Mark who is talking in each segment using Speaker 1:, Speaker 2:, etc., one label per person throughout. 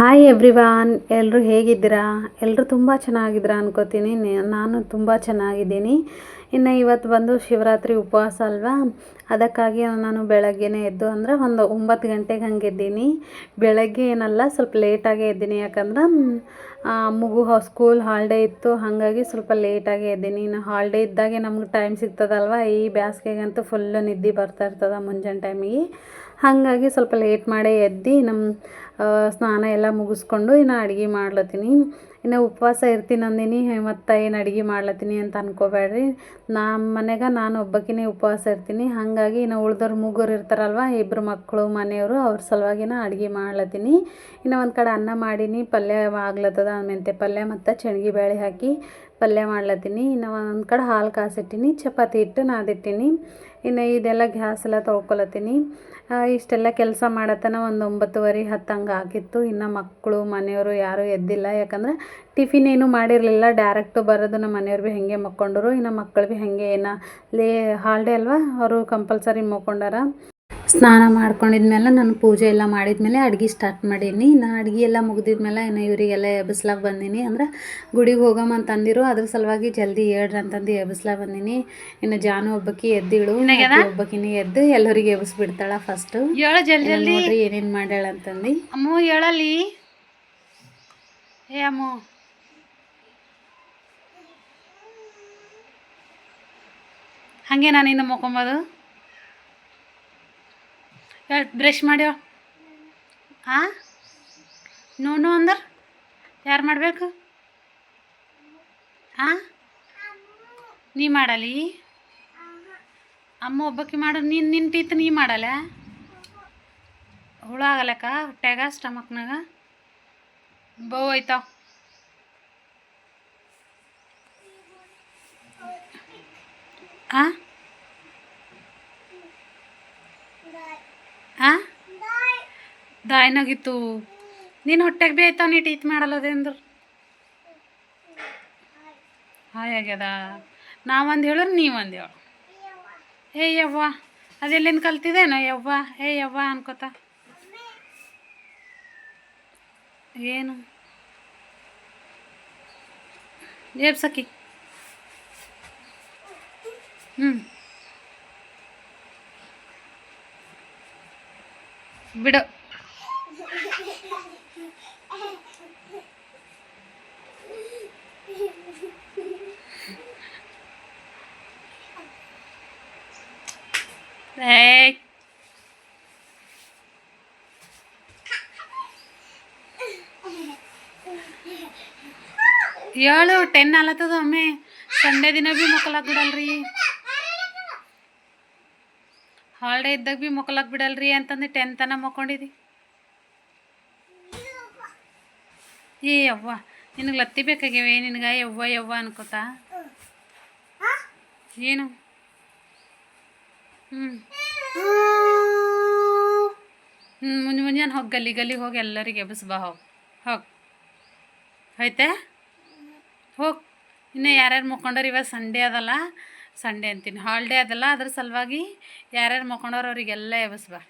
Speaker 1: Hi everyone ಎಲ್ಲರೂ ಹೇಗಿದ್ದೀರಾ? ಎಲ್ಲರೂ ತುಂಬ ಚೆನ್ನಾಗಿದ್ದೀರಾ ಅನ್ಕೋತೀನಿ. ನಾನು ತುಂಬ ಚೆನ್ನಾಗಿದ್ದೀನಿ. ಇನ್ನು ಇವತ್ತು ಬಂದು ಶಿವರಾತ್ರಿ ಉಪವಾಸ ಅಲ್ವಾ? ಅದಕ್ಕಾಗಿ ನಾನು ಬೆಳಗ್ಗೆನೇ ಎದ್ದು ಅಂದರೆ ಒಂದು ಒಂಬತ್ತು ಗಂಟೆಗೆ ಹಂಗೆ ಎದ್ದೀನಿ ಬೆಳಗ್ಗೆ ಏನಲ್ಲ, ಸ್ವಲ್ಪ ಲೇಟಾಗೆ ಇದ್ದೀನಿ ಯಾಕಂದ್ರೆ ಮಗು ಸ್ಕೂಲ್ ಹಾಲ್ಡೇ ಇತ್ತು. ಹಾಗಾಗಿ ಸ್ವಲ್ಪ ಲೇಟಾಗೆ ಇದ್ದೀನಿ ಇನ್ನು ಹಾಲ್ಡೇ ಇದ್ದಾಗೆ ನಮ್ಗೆ ಟೈಮ್ ಸಿಗ್ತದಲ್ವ? ಈ ಬ್ಯಾಸ್ಗೆಗಂತೂ ಫುಲ್ಲು ನಿದ್ದೆ ಬರ್ತಾ ಇರ್ತದೆ ಮುಂಜಾನೆ ಟೈಮಿಗೆ ಹಾಗಾಗಿ ಸ್ವಲ್ಪ ಲೇಟ್ ಮಾಡೇ ಎದ್ದು ನಮ್ಮ ಸ್ನಾನ ಎಲ್ಲ ಮುಗಿಸ್ಕೊಂಡು ಇನ್ನು ಅಡುಗೆ ಮಾಡ್ಲತ್ತೀನಿ. ಇನ್ನು ಉಪವಾಸ ಇರ್ತೀನಿ ಅಂದಿನಿ ಮತ್ತು ಏನು ಅಡುಗೆ ಮಾಡ್ಲತ್ತೀನಿ ಅಂತ ಅನ್ಕೋಬೇಡ್ರಿ ನಮ್ಮ ಮನೆಗೆ ನಾನು ಒಬ್ಬಾಕಿನೇ ಉಪವಾಸ ಇರ್ತೀನಿ. ಹಾಗಾಗಿ ಇನ್ನು ಉಳ್ದೋರು ಮೂಗರು ಇರ್ತಾರಲ್ವ ಇಬ್ಬರು ಮಕ್ಕಳು ಮನೆಯವರು, ಅವ್ರ ಸಲುವಾಗಿನ ಅಡುಗೆ ಮಾಡ್ಲತ್ತೀನಿ. ಇನ್ನು ಒಂದು ಕಡೆ ಅನ್ನ ಮಾಡೀನಿ, ಪಲ್ಯ ಆಗ್ಲತ್ತದ ಮೆಂತೆ ಪಲ್ಯ ಮತ್ತು ಚೆಣ್ಗಿ ಬೇಳೆ ಹಾಕಿ. ಪಲ್ಯ ಮಾಡ್ಲತ್ತೀನಿ. ಇನ್ನು ಒಂದು ಕಡೆ ಹಾಲು ಕಾಸಿಟ್ಟಿನಿ, ಚಪಾತಿ ಹಿಟ್ಟು ನಾದಿಟ್ಟಿನಿ. ಇನ್ನು ಇದೆಲ್ಲ ಗ್ಯಾಸ್ ಎಲ್ಲ ತೊಳ್ಕೊಳತ್ತೀನಿ ಇಷ್ಟೆಲ್ಲ ಕೆಲಸ ಮಾಡತ್ತನ ಒಂದು ಒಂಬತ್ತುವರೆ ಹತ್ತು ಹಂಗೆ ಆಗಿತ್ತು. ಇನ್ನು ಮಕ್ಕಳು ಮನೆಯವರು ಯಾರೂ ಎದ್ದಿಲ್ಲ. ಯಾಕಂದ್ರೆ ಟಿಫಿನ್ ಏನು ಮಾಡಿರಲಿಲ್ಲ. ಡೈರೆಕ್ಟು ಬರೋದು ನಮ್ಮ ಮನೆಯವ್ರು ಭೀ ಹಾಗೆ ಮಕ್ಕೊಂಡರು. ಇನ್ನು ಮಕ್ಕಳು ಭೀ ಹಾಗೆ ಏನೋ ಲೇ, ಹಾಲ್ಡೇ ಅಲ್ವಾ? ಅವರು ಕಂಪಲ್ಸರಿ ಮಕ್ಕೊಂಡಾರ. ಸ್ನಾನ ಮಾಡ್ಕೊಂಡಿದ್ಮೇಲೆ ನಾನು ಪೂಜೆ ಎಲ್ಲ ಮಾಡಿದ್ಮೇಲೆ ಅಡುಗೆ ಸ್ಟಾರ್ಟ್ ಮಾಡೀನಿ. ನಾ ಅಡುಗೆ ಎಲ್ಲ ಮುಗಿದಿದ್ಮೇಲೆ ಇನ್ನು ಇವರಿಗೆಲ್ಲ ಎಬ್ಬಿಸ್ಲಾಗ ಬಂದೀನಿ. ಅಂದ್ರೆ ಗುಡಿಗೆ ಹೋಗಮ್ಮ ಅಂತ ಅಂದಿರು ಅದ್ರ ಸಲುವಾಗಿ ಜಲ್ದಿ ಹೇಳ್ರಿ ಅಂತಂದು ಎಬ್ಬಿಸ್ಲಾಗ ಬಂದೀನಿ. ಇನ್ನು ಜಾನು ಒಬ್ಬಕಿ ಎದ್ದಿಳು ಒಬ್ಬಕಿನಿ ಎದ್ದು ಎಲ್ಲರಿಗೆ ಎಬ್ಬಿಸ್ಬಿಡ್ತಾಳ ಫಸ್ಟು
Speaker 2: ಫಸ್ಟ್ ಜಲ್ದಿ
Speaker 1: ನೋಡ್ರಿ ಏನೇನು ಮಾಡ್ಯಾಳ ಅಂತಂದು.
Speaker 2: ಅಮ್ಮ ಹೇಳಲಿ ಏ ಅಮ್ಮ. ಹಾಗೆ ನಾನು ಇನ್ನು ಮುಕೊಂಬೋದು ಹೇಳ ಬ್ರಷ್ ಮಾಡ್ಯೋ? ಆ? ನೋ ಅಂದ್ರೆ? ಯಾರು ಮಾಡಬೇಕು? ಆ? ನೀ ಮಾಡಲಿ? ಅಮ್ಮ ಒಬ್ಬಕ್ಕೆ ಮಾಡು. ನೀನು ನಿನ್ನ ಟೀತ್ ನೀ ಮಾಡಲ್ಲ ಹುಳ ಆಗಲಕ್ಕ ಹೊಟ್ಟೆಗ ಸ್ಟಮಕ್ನಾಗ? ಬೋ ಆಯ್ತಾವ ಆ? ಆ? ದಾಯ್ನಾಗಿತ್ತು. ನೀನು ಹೊಟ್ಟೆಗೆ ಬಿ ಆಯ್ತಾವ ನೀ ಟೀತ್ ಮಾಡಲ್ಲದೆ ಅಂದ್ರೆ? ಹಾಯ್ ಆಗ್ಯದ. ನಾವೊಂದು ಹೇಳಿದ್ರೆ ನೀವೊಂದು ಹೇಳು. ಏ ಯವ್ವ ಅದೆಲ್ಲಿಂದ ಕಲ್ತಿದ್ದೇನೋ ಯವ್ವ? ಏ ಯವ್ವ ಅನ್ಕೋತ. ಏನು? ಏಬ್ಸಕ್ಕಿ ಹ್ಞೂ ಬಿಡು. ಏಳು ಟೆನ್ ಆಲತ್ತದ ಒಮ್ಮೆ. ಸಂಡೇ ದಿನ ಭೀ ಮಕ್ಕಳಾಗ ಬಿಡಲ್ರಿ. ಹಾಲಿಡೇ ಇದ್ದಾಗ ಭೀ ಮಕ್ಕಳಕ್ಕೆ ಬಿಡಲ್ರಿ ಅಂತಂದು ಟೆನ್ ತನ ಮಕ್ಕೊಂಡಿದಿ ಏ ಯವ್ವ, ನಿನಗೆ ಲತ್ತಿ ಬೇಕಾಗ್ಯವೆ, ನಿನಗೆ ಯವ್ವ ಯವ್ವ ಅನ್ಕೋತ? ಏನು? ಹ್ಞೂ ಹ್ಞೂ ಮುಂಜೆ ಮುಂಜಾನೆ ಹೋಗಿ ಗಲ್ಲಿ ಗಲ್ಲಿ ಹೋಗಿ ಎಲ್ಲರಿಗೆ ಎಬ್ಬಿಸ್ಬಾ ಹೋಗಿ. ಹೋಗಿ. ಹೋಯ್ತೆ? ಹೋಗಿ. ಇನ್ನು ಯಾರ್ಯಾರು ಮುಕ್ಕೊಂಡವ್ರು ಇವಾಗ ಸಂಡೇ ಅದಲ್ಲ. ಸಂಡೇ ಅಂತೀನಿ. ಹಾಲ್ಡೇ ಅದಲ್ಲ, ಅದ್ರ ಸಲುವಾಗಿ ಯಾರ್ಯಾರು ಮಕ್ಕೊಂಡವ್ರು ಅವರಿಗೆಲ್ಲ ಎಬ್ಬಿಸ್ ಬಾ.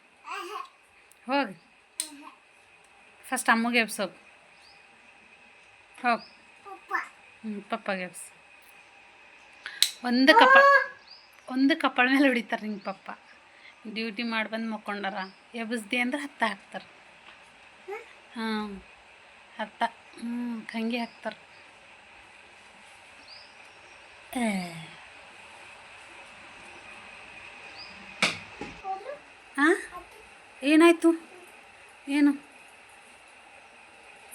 Speaker 2: ಹೋಗಿ. ಫಸ್ಟ್ ಅಮ್ಮಗೆ ಎಬ್ಸೋಗು ಹೋಗಿ. ಹ್ಞೂ ಪಪ್ಪಗೆ ಎಬ್ಸ. ಒಂದು ಕಪ್ಪ ಒಂದು ಕಪ್ಪಳ ಮೇಲೆ ಹೊಡಿತಾರೆ ನಿಂಗೆ ಪಪ್ಪ. ಡ್ಯೂಟಿ ಮಾಡಿ ಬಂದು ಮಕ್ಕೊಂಡಾರ. ಎಬ್ಬಿಸ್ದಿ ಅಂದ್ರೆ ಹತ್ತ ಹಾಕ್ತಾರೆ. ಹಾಂ, ಹತ್ತ. ಹ್ಞೂ ಹಂಗೆ ಹಾಕ್ತಾರೆ ಹಾಂ ಏನಾಯಿತು? ಏನು?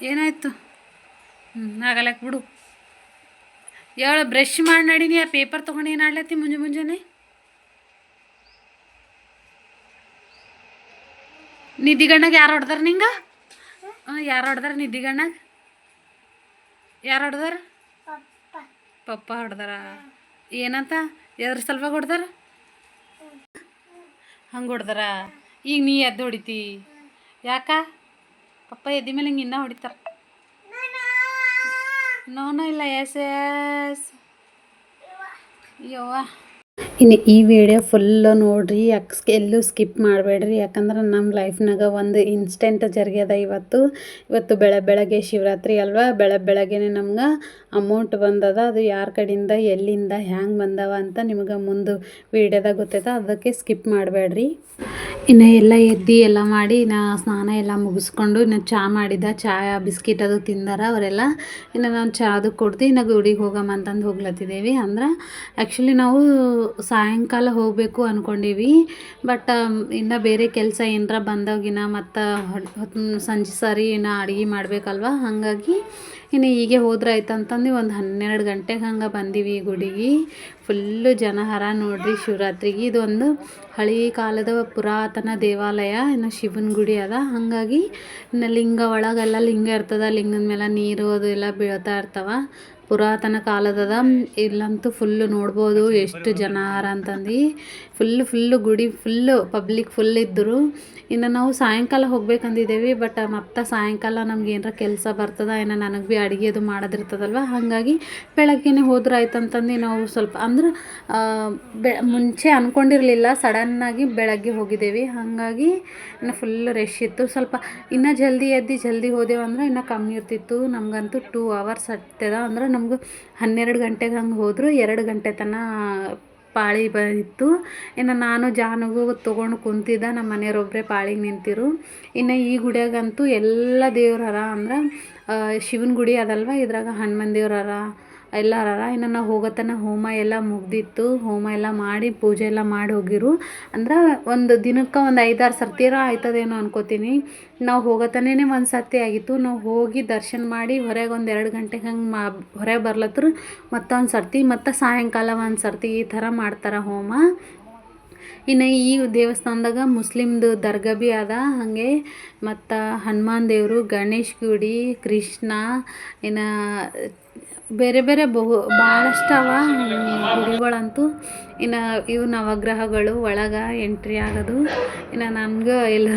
Speaker 2: ಏನಾಯಿತು? ಹ್ಞೂ ಆಗಲ್ಲಕ್ಕೆ ಬಿಡು. ಹೇಳು ಬ್ರಷ್ ಮಾಡಿ ನಡೀನಿ, ಆ ಪೇಪರ್ ತೊಗೊಂಡು ಏನು ಆಡ್ಲತ್ತಿ ಮುಂಜೆ ಮುಂಜಾನೆ? ನಿಧಿಗಣ್ಣಗೆ ಯಾರು ಹೊಡ್ದಾರ ನಿಂಗೆ? ಹಾಂ ಯಾರು ಹೊಡ್ದಾರ ನಿಧಿಗಣ್ಣಗೆ ಯಾರು ಹೊಡ್ದಾರ? ಪಪ್ಪ ಹೊಡ್ದಾರ. ಏನಂತ? ಎದ್ರ ಸಲುವಾಗಿ ಹೊಡ್ದಾರ? ಹಂಗೆ ಹೊಡ್ದಾರ? ಈಗ ನೀ ಎದ್ದು ಹೊಡಿತಿ. ಯಾಕ? ಪಪ್ಪ ಎದ್ದ ಮೇಲೆ ಹಿಂಗೆ ಇನ್ನೂ ಹೊಡಿತಾರ. ನೋನೋ? ಇಲ್ಲ ಎಸ್ ಎಸ್ ಯವ್ವ.
Speaker 1: ಇನ್ನು ಈ ವಿಡಿಯೋ ಫುಲ್ಲು ನೋಡಿರಿ, ಯಾಕೆ ಎಲ್ಲೂ ಸ್ಕಿಪ್ ಮಾಡಬೇಡ್ರಿ. ಯಾಕಂದ್ರೆ ನಮ್ಮ ಲೈಫ್ನಾಗ ಒಂದು ಇನ್ಸ್ಟೆಂಟ್ ಜರುಗ್ಯದ ಇವತ್ತು. ಇವತ್ತು ಬೆಳೆ ಬೆಳಗ್ಗೆ ಶಿವರಾತ್ರಿ ಅಲ್ವಾ? ಬೆಳೆ ಬೆಳಗ್ಗೆನೆ ನಮ್ಗೆ ಅಮೌಂಟ್ ಬಂದದ. ಅದು ಯಾರ ಕಡೆಯಿಂದ ಎಲ್ಲಿಂದ, ಹ್ಯಾಂಗೆ ಬಂದವ ಅಂತ ನಿಮ್ಗೆ ಮುಂದೆ ವಿಡಿಯೋದಾಗ ಗೊತ್ತೈತೆ. ಅದಕ್ಕೆ ಸ್ಕಿಪ್ ಮಾಡಬೇಡ್ರಿ. ಇನ್ನು ಎಲ್ಲ ಎದ್ದು ಎಲ್ಲ ಮಾಡಿ ನಾ ಸ್ನಾನ ಎಲ್ಲ ಮುಗಿಸ್ಕೊಂಡು, ಇನ್ನು ಚಹಾ ಮಾಡಿದ ಚಹಾ ಬಿಸ್ಕಿಟ್ ಅದು ತಿಂದಾರ ಅವರೆಲ್ಲ. ಇನ್ನು ನಾನು ಚಾದು ಅದು ಕೊಡ್ದು ಇನ್ನು ಗುಡಿಗೆ ಹೋಗಮ್ಮ ಅಂತಂದು ಹೋಗ್ಲತ್ತಿದ್ದೇವೆ ಅಂದ್ರೆ ಆ್ಯಕ್ಚುಲಿ ನಾವು ಸಾಯಂಕಾಲ ಹೋಗಬೇಕು ಅಂದ್ಕೊಂಡೀವಿ ಬಟ್ ಇನ್ನು ಬೇರೆ ಕೆಲಸ ಏನರ ಬಂದಾಗಿನ ಮತ್ತು ಸಂಜೆ ಸಾರಿ ಇನ್ನು ಅಡುಗೆ ಮಾಡಬೇಕಲ್ವ? ಹಾಗಾಗಿ ಇನ್ನು ಹೀಗೆ ಹೋದ್ರೆ ಆಯ್ತಂತಂದು ಒಂದು ಹನ್ನೆರಡು ಗಂಟೆಗೆ ಹಂಗೆ ಬಂದೀವಿ ಗುಡಿಗೆ. ಫುಲ್ಲು ಜನ ಹರ ನೋಡ್ರಿ ಶಿವರಾತ್ರಿಗೆ. ಇದೊಂದು ಹಳೆ ಕಾಲದ ಪುರಾತನ ದೇವಾಲಯ. ಇನ್ನು ಶಿವನ ಗುಡಿ ಅದ. ಹಾಗಾಗಿ ಇನ್ನು ಲಿಂಗ ಒಳಗೆಲ್ಲ ಲಿಂಗ ಇರ್ತದ. ಲಿಂಗದ ಮೇಲೆ ನೀರು ಅದು ಎಲ್ಲ ಬೀಳ್ತಾ ಇರ್ತಾವ. ಪುರಾತನ ಕಾಲದದ, ಇಲ್ಲಂತೂ ಫುಲ್ಲು ನೋಡ್ಬೋದು ಎಷ್ಟು ಜನ ಅರ ಅಂತಂದು. ಫುಲ್ಲು ಫುಲ್ಲು ಗುಡಿ ಫುಲ್ಲು ಪಬ್ಲಿಕ್ ಫುಲ್ ಇದ್ದರು. ಇನ್ನು ನಾವು ಸಾಯಂಕಾಲ ಹೋಗ್ಬೇಕಂದಿದ್ದೇವೆ ಬಟ್ ಮತ್ತೆ ಸಾಯಂಕಾಲ ನಮ್ಗೆ ಏನರ ಕೆಲಸ ಬರ್ತದ, ಏನೋ ನನಗೆ ಭೀ ಅಡುಗೆ ಅದು ಮಾಡೋದಿರ್ತದಲ್ವ? ಹಾಗಾಗಿ ಬೆಳಗ್ಗೆನೇ ಹೋದ್ರೆ ಆಯ್ತು ಅಂತಂದು ನಾವು ಸ್ವಲ್ಪ, ಅಂದ್ರೆ ಬೆ, ಮುಂಚೆ ಅಂದ್ಕೊಂಡಿರಲಿಲ್ಲ ಸಡನ್ನಾಗಿ ಬೆಳಗ್ಗೆ ಹೋಗಿದ್ದೇವೆ. ಹಾಗಾಗಿ ಇನ್ನು ಫುಲ್ ರಶ್ ಇತ್ತು. ಸ್ವಲ್ಪ ಇನ್ನೂ ಜಲ್ದಿ ಎದ್ದು ಜಲ್ದಿ ಹೋದೆವು ಅಂದ್ರೆ ಇನ್ನೂ ಕಮ್ಮಿ ಇರ್ತಿತ್ತು. ನಮಗಂತೂ ಟೂ ಅವರ್ಸ್ ಹತ್ತದ ಅಂದ್ರೆ ನಮ್ಗೆ ಹನ್ನೆರಡು ಗಂಟೆಗೆ ಹಂಗೆ ಹೋದ್ರು, ಎರಡು ಗಂಟೆ ತನಕ ಪಾಳಿ ಬಂದಿತ್ತು. ಇನ್ನು ನಾನು ಜಾನುಗೂ ತೊಗೊಂಡು ಕುಂತಿದ್ದ, ನಮ್ಮ ಮನೆಯವ್ರೊಬ್ಬರೇ ಪಾಳಿಗೆ ನಿಂತಿರು. ಇನ್ನು ಈ ಗುಡಿಯಾಗಂತೂ ಎಲ್ಲ ದೇವ್ರು ಅರ ಅಂದ್ರೆ ಶಿವನ ಗುಡಿ ಅದಲ್ವ, ಇದ್ರಾಗ ಹನುಮಾನ್ ದೇವ್ರು ಎಲ್ಲ ನಾವು ಹೋಗೋತನ ಹೋಮ ಎಲ್ಲ ಮುಗ್ದಿತ್ತು. ಹೋಮ ಎಲ್ಲ ಮಾಡಿ, ಪೂಜೆ ಎಲ್ಲ ಮಾಡಿ ಹೋಗಿರು. ಅಂದ್ರೆ ಒಂದು ದಿನಕ್ಕೆ ಒಂದು ಐದಾರು ಸರ್ತಿರ ಆಯ್ತದೇನೋ ಅನ್ಕೋತೀನಿ. ನಾವು ಹೋಗೋತನೇ ಒಂದು ಸರ್ತಿ ಆಗಿತ್ತು. ನಾವು ಹೋಗಿ ದರ್ಶನ ಮಾಡಿ ಹೊರಗೆ ಒಂದು ಎರಡು ಗಂಟೆಗೆ ಹಂಗೆ ಮಾ, ಹೊರಗೆ ಬರ್ಲತ್ರ ಮತ್ತೊಂದು ಸರ್ತಿ, ಮತ್ತು ಸಾಯಂಕಾಲ ಒಂದು ಸರ್ತಿ ಈ ಥರ ಮಾಡ್ತಾರೆ ಹೋಮ. ಇನ್ನು ಈ ದೇವಸ್ಥಾನದಾಗ ಮುಸ್ಲಿಮ್ದು ದರ್ಗಾ ಭೀ ಅದ ಹಾಗೆ. ಮತ್ತು ಹನುಮಾನ್ ದೇವರು, ಗಣೇಶ್ ಗುಡಿ, ಕೃಷ್ಣ, ಇನ್ನು ಬೇರೆ ಬೇರೆ ಬಹು ಭಾಳಷ್ಟು ಅವ ಗುಡಿಗಳಂತೂ ಇನ್ನು ಇವು ನವಗ್ರಹಗಳು, ಒಳಗೆ ಎಂಟ್ರಿ ಆಗೋದು. ಇನ್ನು ನನಗೆ ಎಲ್ಲ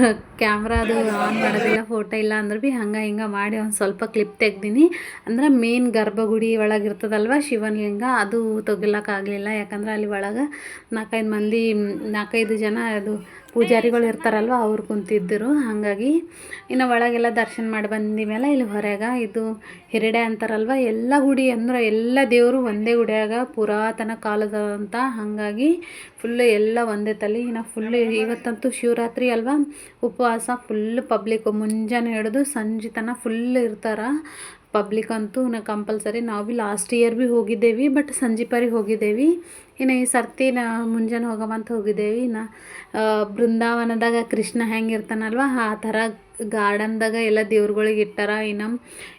Speaker 1: ಕ್ಯಾಮ್ರಾ ಅದು ಆನ್ ಮಾಡೋದಿಲ್ಲ ಫೋಟೋ ಇಲ್ಲ ಅಂದ್ರೆ ಭೀ ಹಂಗೆ ಹಿಂಗೆ ಮಾಡಿ ಒಂದು ಸ್ವಲ್ಪ ಕ್ಲಿಪ್ ತೆಗ್ದೀನಿ. ಅಂದ್ರೆ ಮೇನ್ ಗರ್ಭಗುಡಿ ಒಳಗೆ ಇರ್ತದಲ್ವ ಶಿವನ ಲಿಂಗ, ಅದು ತೆಗಿಲಕ್ಕಾಗಲಿಲ್ಲ ಯಾಕಂದ್ರೆ ಅಲ್ಲಿ ಒಳಗೆ ನಾಲ್ಕೈದು ಮಂದಿ ನಾಲ್ಕೈದು ಜನ ಅದು ಪೂಜಾರಿಗಳು ಇರ್ತಾರಲ್ವ, ಅವ್ರು ಕುಂತಿದ್ದರು. ಹಾಗಾಗಿ ಇನ್ನು ಒಳಗೆಲ್ಲ ದರ್ಶನ ಮಾಡಿ ಬಂದ ಮೇಲೆ ಇಲ್ಲಿ ಹೊರಗೆ ಇದು ಹಿರಡೆ ಅಂತಾರಲ್ವ, ಎಲ್ಲ ಗುಡಿ ಅಂದ್ರೆ ಎಲ್ಲ ದೇವರು ಒಂದೇ ಗುಡಿಯಾಗ ಪುರಾತನ ಕಾಲದಂತ. ಹಾಗಾಗಿ ಫುಲ್ಲು ಎಲ್ಲ ಒಂದೇ ತಲೆ. ಇನ್ನು ಫುಲ್ಲು ಇವತ್ತಂತೂ ಶಿವರಾತ್ರಿ ಅಲ್ವಾ, ಉಪವಾಸ ಫುಲ್ ಪಬ್ಲಿಕ್ ಮುಂಜಾನೆ ಹಿಡಿದು ಸಂಜೆ ತನಕ ಫುಲ್ ಇರ್ತಾರೆ ಪಬ್ಲಿಕ್ ಅಂತೂ. ನಾ ಕಂಪಲ್ಸರಿ ನಾವು ಭೀ ಲಾಸ್ಟ್ ಇಯರ್ ಭೀ ಹೋಗಿದ್ದೇವೆ ಬಟ್ ಸಂಜೆ ಪರಿ ಹೋಗಿದ್ದೇವೆ. ಇನ್ನು ಈ ಸರ್ತಿ ನಾ ಮುಂಜಾನೆ ಹೋಗಮಂತ ಹೋಗಿದ್ದೇವೆ. ಇನ್ನು ಬೃಂದಾವನದಾಗ ಕೃಷ್ಣ ಹೆಂಗೆ ಇರ್ತಾನಲ್ವ ಆ ಥರ ಗಾರ್ಡನ್ದಾಗ ಎಲ್ಲ ದೇವ್ರುಗಳಿಗೆ ಇಟ್ಟಾರ. ಇನ್ನು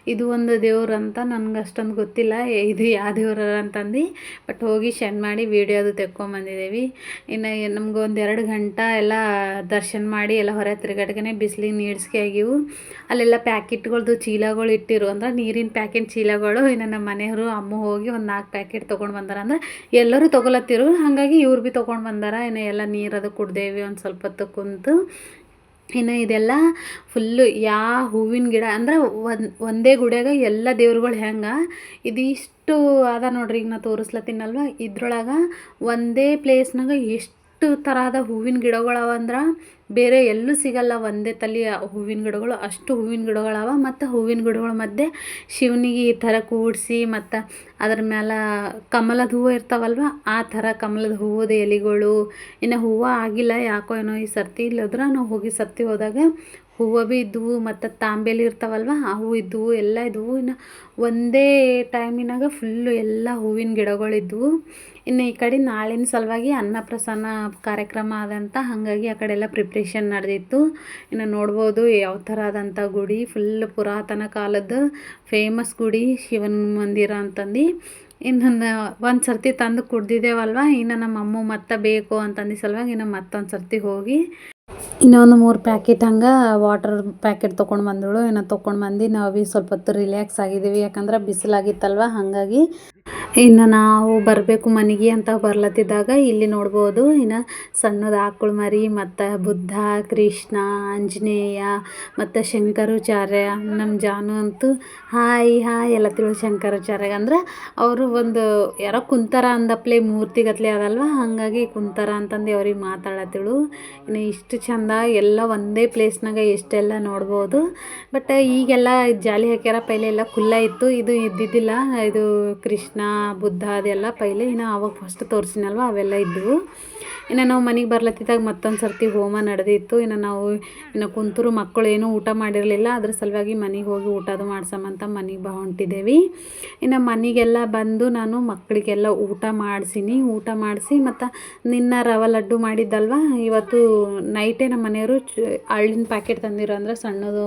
Speaker 1: ಇದು ಒಂದು ದೇವ್ರು ಅಂತ ನನ್ಗೆ ಅಷ್ಟೊಂದು ಗೊತ್ತಿಲ್ಲ ಇದು ಯಾವ ದೇವ್ರ ಅಂತಂದು. ಬಟ್ ಹೋಗಿ ಶೆಂಡ್ ಮಾಡಿ ವೀಡಿಯೋ ಅದು ತೆಕ್ಕೊಂಬಂದಿದ್ದೀವಿ ಇನ್ನು ನಮ್ಗೆ ಒಂದು ಎರಡು ಗಂಟೆ ಎಲ್ಲ ದರ್ಶನ ಮಾಡಿ ಎಲ್ಲ ಹೊರ ತಿರುಗಾಡ್ಗೆ ಬಿಸಿಲಿಗೆ ನೀಡ್ಸ್ಕೆ ಆಗಿವು ಅಲ್ಲೆಲ್ಲ ಪ್ಯಾಕೆಟ್ಗಳ್ದು ಚೀಲಗಳು ಇಟ್ಟಿರು. ಅಂದ್ರೆ ನೀರಿನ ಪ್ಯಾಕೆಟ್ ಚೀಲಗಳು, ಇನ್ನು ನಮ್ಮ ಮನೆಯವರು, ಅಮ್ಮ ಹೋಗಿ ಒಂದು ನಾಲ್ಕು ಪ್ಯಾಕೆಟ್ ತೊಗೊಂಡು ಬಂದಾರ. ಅಂದ್ರೆ ಎಲ್ಲರೂ ತೊಗೊಲತ್ತಿರು. ಹಾಗಾಗಿ ಇವ್ರು ಭೀ ತೊಗೊಂಡು ಬಂದಾರ. ಇನ್ನು ಎಲ್ಲ ನೀರದು ಕುಡ್ದೇವಿ ಒಂದು ಸ್ವಲ್ಪ ಹೊತ್ತು ಕುಂತು. ಇನ್ನು ಇದೆಲ್ಲ ಫುಲ್ಲು ಯಾ ಹೂವಿನ ಗಿಡ, ಅಂದ್ರೆ ಒಂದು, ಒಂದೇ ಗುಡಿಯಾಗ ಎಲ್ಲ ದೇವ್ರುಗಳು ಹೆಂಗೆ, ಇದಿಷ್ಟು ಅದ ನೋಡ್ರಿ ಈಗ ನಾ ತೋರಿಸ್ಲತ್ತೀನಲ್ವ, ಇದ್ರೊಳಗೆ ಒಂದೇ ಪ್ಲೇಸ್ನಾಗ ಎಷ್ಟು ಥರದ ಹೂವಿನ ಗಿಡಗಳವ ಅಂದ್ರೆ ಬೇರೆ ಎಲ್ಲೂ ಸಿಗಲ್ಲ, ಒಂದೇ ತಲೆಯ ಹೂವಿನ ಗಿಡಗಳು, ಅಷ್ಟು ಹೂವಿನ ಗಿಡಗಳವ. ಮತ್ತು ಹೂವಿನ ಗಿಡಗಳ ಮಧ್ಯೆ ಶಿವನಿಗೆ ಈ ಥರ ಕೂಡಿಸಿ ಮತ್ತು ಅದ್ರ ಮೇಲೆ ಕಮಲದ ಹೂವು ಇರ್ತಾವಲ್ವ, ಆ ಥರ ಕಮಲದ ಹೂವದ ಎಲೆಗಳು. ಇನ್ನು ಹೂವು ಆಗಿಲ್ಲ, ಯಾಕೋ ಏನೋ ಈ ಸರ್ತಿ ಇಲ್ಲದ್ರೆ ನಾವು ಹೋಗಿ ಸರ್ತಿ ಹೋದಾಗ ಹೂವು ಭೀ ಇದ್ದವು ಮತ್ತು ತಾಂಬೇಲಿ ಇರ್ತಾವಲ್ವ ಹೂ ಇದ್ದವು ಎಲ್ಲ ಇದ್ದವು ಇನ್ನು ಒಂದೇ ಟೈಮಿನಾಗ ಫುಲ್ಲು ಎಲ್ಲ ಹೂವಿನ ಗಿಡಗಳಿದ್ದವು ಇನ್ನು ಈ ಕಡೆ ನಾಳಿನ ಸಲುವಾಗಿ ಅನ್ನಪ್ರಸನ್ನ ಕಾರ್ಯಕ್ರಮ ಆದಂತ, ಹಾಗಾಗಿ ಆ ಕಡೆ ಎಲ್ಲ ಪ್ರಿಪ್ರೇಷನ್ ನಡೆದಿತ್ತು. ಇನ್ನು ನೋಡ್ಬೋದು ಯಾವ ಥರ ಆದಂಥ ಗುಡಿ ಫುಲ್ ಪುರಾತನ ಕಾಲದ ಫೇಮಸ್ ಗುಡಿ, ಶಿವನ ಮಂದಿರ ಅಂತಂದು. ಇನ್ನು ಒಂದು ಸರ್ತಿ ತಂದು ಕುಡ್ದಿದ್ದೇವಲ್ವ, ಇನ್ನು ನಮ್ಮ ಅಮ್ಮ ಮತ್ತೆ ಬೇಕು ಅಂತಂದು ಸಲುವಾಗಿ ಇನ್ನು ಮತ್ತೊಂದು ಸರ್ತಿ ಹೋಗಿ. ಇನ್ನೊಂದು ಮೂರು ಪ್ಯಾಕೆಟ್ ಹಂಗೆ ವಾಟರ್ ಪ್ಯಾಕೆಟ್ ತೊಗೊಂಡು ಬಂದಳು. ಏನೋ ತೊಗೊಂಡು ಬಂದು ನಾವು ಭೀ ಸ್ವಲ್ಪ ಹೊತ್ತು ರಿಲ್ಯಾಕ್ಸ್ ಆಗಿದ್ದೀವಿ. ಯಾಕಂದ್ರೆ ಬಿಸಿಲಾಗಿತ್ತಲ್ವ? ಹಾಗಾಗಿ ಇನ್ನು ನಾವು ಬರಬೇಕು ಮನೆಗೆ ಅಂತ ಬರ್ಲತ್ತಿದ್ದಾಗ ಇಲ್ಲಿ ನೋಡ್ಬೋದು, ಇನ್ನು ಸಣ್ಣದ ಆಕಳು ಮರಿ, ಮತ್ತು ಬುದ್ಧ, ಕೃಷ್ಣ, ಆಂಜನೇಯ, ಮತ್ತು ಶಂಕರಾಚಾರ್ಯ ನಮ್ಮ ಜಾನು ಅಂತೂ ಹಾಯ್ ಹಾಯ್ ಎಲ್ಲ ತಿಳು ಶಂಕರಾಚಾರ್ಯ. ಅಂದ್ರೆ ಅವರು ಒಂದು ಯಾರೋ ಕುಂತಾರ ಅಂದಪ್ಲೆ ಮೂರ್ತಿಗತ್ಲೆ ಅದಲ್ವ? ಹಾಗಾಗಿ ಕುಂತಾರ ಅಂತಂದು ಅವ್ರಿಗೆ ಮಾತಾಡತ್ತಿಳು. ಇನ್ನು ಇಷ್ಟು ಚಂದ ಎಲ್ಲ ಒಂದೇ ಪ್ಲೇಸ್ನಾಗ ಎಷ್ಟೆಲ್ಲ ನೋಡ್ಬೋದು. ಬಟ್ ಈಗೆಲ್ಲ ಜಾಲಿ ಹಾಕ್ಯಾರ ಪೈಲೆ ಎಲ್ಲ ಖುಲ್ಲ ಇತ್ತು. ಇದು ಇದ್ದಿದ್ದಿಲ್ಲ. ಇದು ಕೃಷ್ಣ, ಬುದ್ಧ ಅದೆಲ್ಲ ಪೈಲೆ ಇನ್ನು ಅವಾಗ ಫಸ್ಟ್ ತೋರಿಸಿನಲ್ವ? ಅವೆಲ್ಲ ಇದ್ದವು ಇನ್ನು ನಾವು ಮನೆಗೆ ಬರ್ಲತ್ತಿದ್ದಾಗ ಮತ್ತೊಂದು ಸರ್ತಿ ಹೋಮ ನಡೆದಿತ್ತು. ಇನ್ನು ನಾವು ಇನ್ನು ಕುಂತರು ಮಕ್ಕಳು ಏನೂ ಊಟ ಮಾಡಿರಲಿಲ್ಲ. ಅದ್ರ ಸಲುವಾಗಿ ಮನೆಗೆ ಹೋಗಿ ಊಟದು ಮಾಡ್ಸಮಂತ ಮನೆಗೆ ಬಾ ಹೊಂಟಿದ್ದೇವೆ ಇನ್ನು ಮನೆಗೆಲ್ಲ ಬಂದು ನಾನು ಮಕ್ಕಳಿಗೆಲ್ಲ ಊಟ ಮಾಡಿಸಿನಿ. ಊಟ ಮಾಡಿಸಿ ಮತ್ತು ನಿನ್ನ ರವೆ ಲಡ್ಡು ಮಾಡಿದ್ದಲ್ವ? ಇವತ್ತು ನೈಟೇ ನಮ್ಮ ಮನೆಯವರು ಹಳ್ಳಿನ ಪ್ಯಾಕೆಟ್ ತಂದಿರು ಅಂದ್ರೆ ಸಣ್ಣದು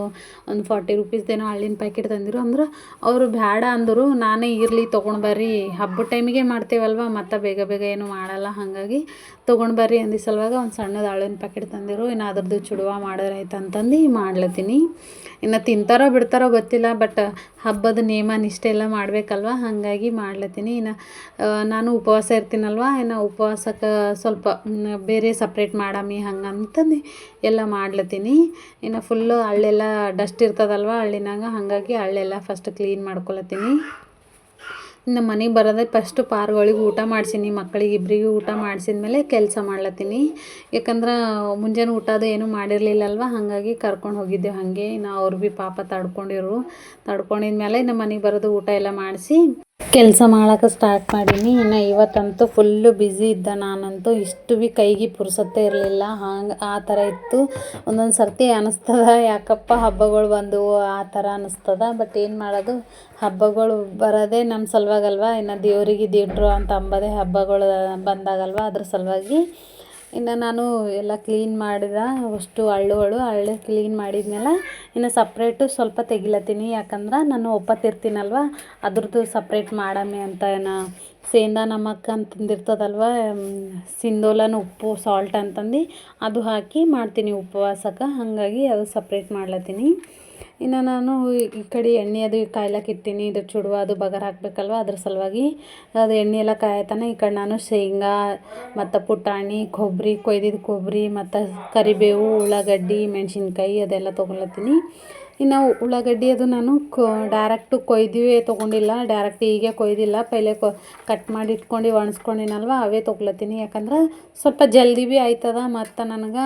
Speaker 1: ಒಂದು ಫಾರ್ಟಿ ರುಪೀಸ್ದೇನೋ ಹಳ್ಳಿನ ಪ್ಯಾಕೆಟ್ ತಂದಿರು ಅಂದ್ರೆ ಅವರು ಬೇಡ ಅಂದರು. ನಾನೇ ಇರಲಿ ತೊಗೊಂಡು ಬರ್ರಿ. ಹಬ್ಬದ ಟೈಮಿಗೆ ಮಾಡ್ತೇವಲ್ವ? ಮತ್ತು ಬೇಗ ಬೇಗ ಏನು ಮಾಡಲ್ಲ. ಹಾಗಾಗಿ ತೊಗೊಂಡು ಬರ್ರಿ ಅಂದಿ ಸಲುವಾಗ ಒಂದು ಸಣ್ಣದ ಹಳ್ಳಿನ ಪ್ಯಾಕೆಟ್ ತಂದಿರು. ಇನ್ನು ಅದ್ರದ್ದು ಚುಡುವ ಮಾಡಿದ್ರಾಯ್ತು ಅಂತಂದು ಮಾಡ್ಲತ್ತೀನಿ. ಇನ್ನು ತಿಂತಾರೋ ಬಿಡ್ತಾರೋ ಗೊತ್ತಿಲ್ಲ ಬಟ್ ಹಬ್ಬದ ನಿಯಮ ನಿಷ್ಠೆ ಎಲ್ಲ ಮಾಡಬೇಕಲ್ವ? ಹಾಗಾಗಿ ಮಾಡ್ಲತ್ತೀನಿ. ಇನ್ನು ನಾನು ಉಪವಾಸ ಇರ್ತೀನಲ್ವ? ಇನ್ನು ಉಪವಾಸಕ್ಕೆ ಸ್ವಲ್ಪ ಬೇರೆ ಸಪ್ರೇಟ್ ಮಾಡಮಿ ಹಂಗಂತಂದು ಎಲ್ಲ ಮಾಡ್ಲತ್ತೀನಿ. ಇನ್ನು ಫುಲ್ಲು ಹಳ್ಳೆಲ್ಲ ಡಸ್ಟ್ ಇರ್ತದಲ್ವ ಹಳ್ಳಿನಾಗ, ಹಾಗಾಗಿ ಹಳ್ಳೆಲ್ಲ ಫಸ್ಟ್ ಕ್ಲೀನ್ ಮಾಡ್ಕೊಳತ್ತೀನಿ. ಇನ್ನು ಮನೆಗೆ ಬರೋದೇ ಫಸ್ಟು ಪಾರ್ಗಳಿಗೆ ಊಟ ಮಾಡ್ಸೀನಿ, ಮಕ್ಕಳಿಗೆ ಇಬ್ಬರಿಗೂ ಊಟ ಮಾಡ್ಸಿದ ಮೇಲೆ ಕೆಲಸ ಮಾಡ್ಲತ್ತೀನಿ. ಯಾಕಂದ್ರೆ ಮುಂಜಾನೆ ಊಟ ಅದು ಏನೂ ಮಾಡಿರಲಿಲ್ಲಲ್ವ, ಹಾಗಾಗಿ ಕರ್ಕೊಂಡು ಹೋಗಿದ್ದೆವು ಹಾಗೆ. ಇನ್ನು ಅವ್ರು ಭೀ ಪಾಪ ತಡ್ಕೊಂಡಿರು. ತಡ್ಕೊಂಡಿದ್ಮೇಲೆ ನಮ್ಮ ಮನೆಗೆ ಬರೋದು ಊಟ ಎಲ್ಲ ಮಾಡಿಸಿ ಕೆಲಸ ಮಾಡೋಕೆ ಸ್ಟಾರ್ಟ್ ಮಾಡೀನಿ. ಇನ್ನು ಇವತ್ತಂತೂ ಫುಲ್ಲು ಬ್ಯುಸಿ ಇದ್ದ ನಾನಂತೂ. ಇಷ್ಟು ಭೀ ಕೈಗೆ ಪುರ್ಸತ್ತೇ ಇರಲಿಲ್ಲ. ಹಂಗೆ, ಆ ಥರ ಇತ್ತು. ಒಂದೊಂದು ಸರ್ತಿ ಅನ್ನಿಸ್ತದ ಯಾಕಪ್ಪ ಹಬ್ಬಗಳು ಬಂದವು, ಆ ಥರ ಅನ್ನಿಸ್ತದ ಬಟ್ ಏನು ಮಾಡೋದು? ಹಬ್ಬಗಳು ಬರೋದೇ ನಮ್ಮ ಸಲುವಾಗಲ್ವ? ಇನ್ನು ದೇವರಿಗೆ ದೇಟ್ರು ಅಂತ ಅಂಬೋದೇ ಹಬ್ಬಗಳು ಬಂದಾಗಲ್ವ? ಅದ್ರ ಸಲುವಾಗಿ ಇನ್ನು ನಾನು ಎಲ್ಲ ಕ್ಲೀನ್ ಮಾಡಿದ ಅಷ್ಟು ಹಳ್ಳುಗಳು, ಹಳ್ಳು ಕ್ಲೀನ್ ಮಾಡಿದ್ಮೇಲೆ ಇನ್ನು ಸಪ್ರೇಟು ಸ್ವಲ್ಪ ತೆಗಿಲತ್ತೀನಿ. ಯಾಕಂದ್ರೆ ನಾನು ಒಪ್ಪತ್ತಿರ್ತೀನಲ್ವ? ಅದ್ರದ್ದು ಸಪ್ರೇಟ್ ಮಾಡಮಿ ಅಂತ ಏನು ಸೇಂದಾ ನಮಕ್ ಅಂತಂದಿರ್ತದಲ್ವ? ಸಿಂಧೋಲನ ಉಪ್ಪು ಸಾಲ್ಟ್ ಅಂತಂದು, ಅದು ಹಾಕಿ ಮಾಡ್ತೀನಿ ಉಪವಾಸಕ್ಕೆ. ಹಾಗಾಗಿ ಅದು ಸಪ್ರೇಟ್ ಮಾಡ್ಲತ್ತೀನಿ. ಇನ್ನು ನಾನು ಈ ಕಡೆ ಎಣ್ಣೆ ಅದು ಕಾಯ್ಲಕ್ಕೆ ಇಟ್ಟಿನಿ ಇದು ಚುಡುವ, ಅದು ಬಗಾರ ಹಾಕಬೇಕಲ್ವ? ಅದ್ರ ಸಲುವಾಗಿ ಅದು ಎಣ್ಣೆ ಎಲ್ಲ ಕಾಯತನ ಈ ಕಡೆ ನಾನು ಶೇಂಗಾ ಮತ್ತು ಪುಟಾಣಿ, ಕೊಬ್ಬರಿ ಕೊಯ್ದಿದ್ದು ಕೊಬ್ಬರಿ ಮತ್ತು ಕರಿಬೇವು, ಉಳ್ಳಾಗಡ್ಡಿ, ಮೆಣಸಿನ್ಕಾಯಿ ಅದೆಲ್ಲ ತೊಗೊಳತ್ತೀನಿ ಇನ್ನು ಉಳ್ಳಾಗಡ್ಡಿ ಅದು ನಾನು ಕೊ ಡೈರೆಕ್ಟು ಕೊಯ್ದಿವೇ ತೊಗೊಂಡಿಲ್ಲ. ಡೈರೆಕ್ಟ್ ಹೀಗೆ ಕೊಯ್ದಿಲ್ಲ. ಪೈಲೆ ಕೊ ಕಟ್ ಮಾಡಿ ಇಟ್ಕೊಂಡು, ಒಣಸ್ಕೊಂಡಿನಲ್ವ, ಅವೇ ತೊಗೊಳತ್ತೀನಿ ಯಾಕಂದ್ರೆ ಸ್ವಲ್ಪ ಜಲ್ದಿ ಭೀ ಆಯ್ತದ ಮತ್ತು ನನಗೆ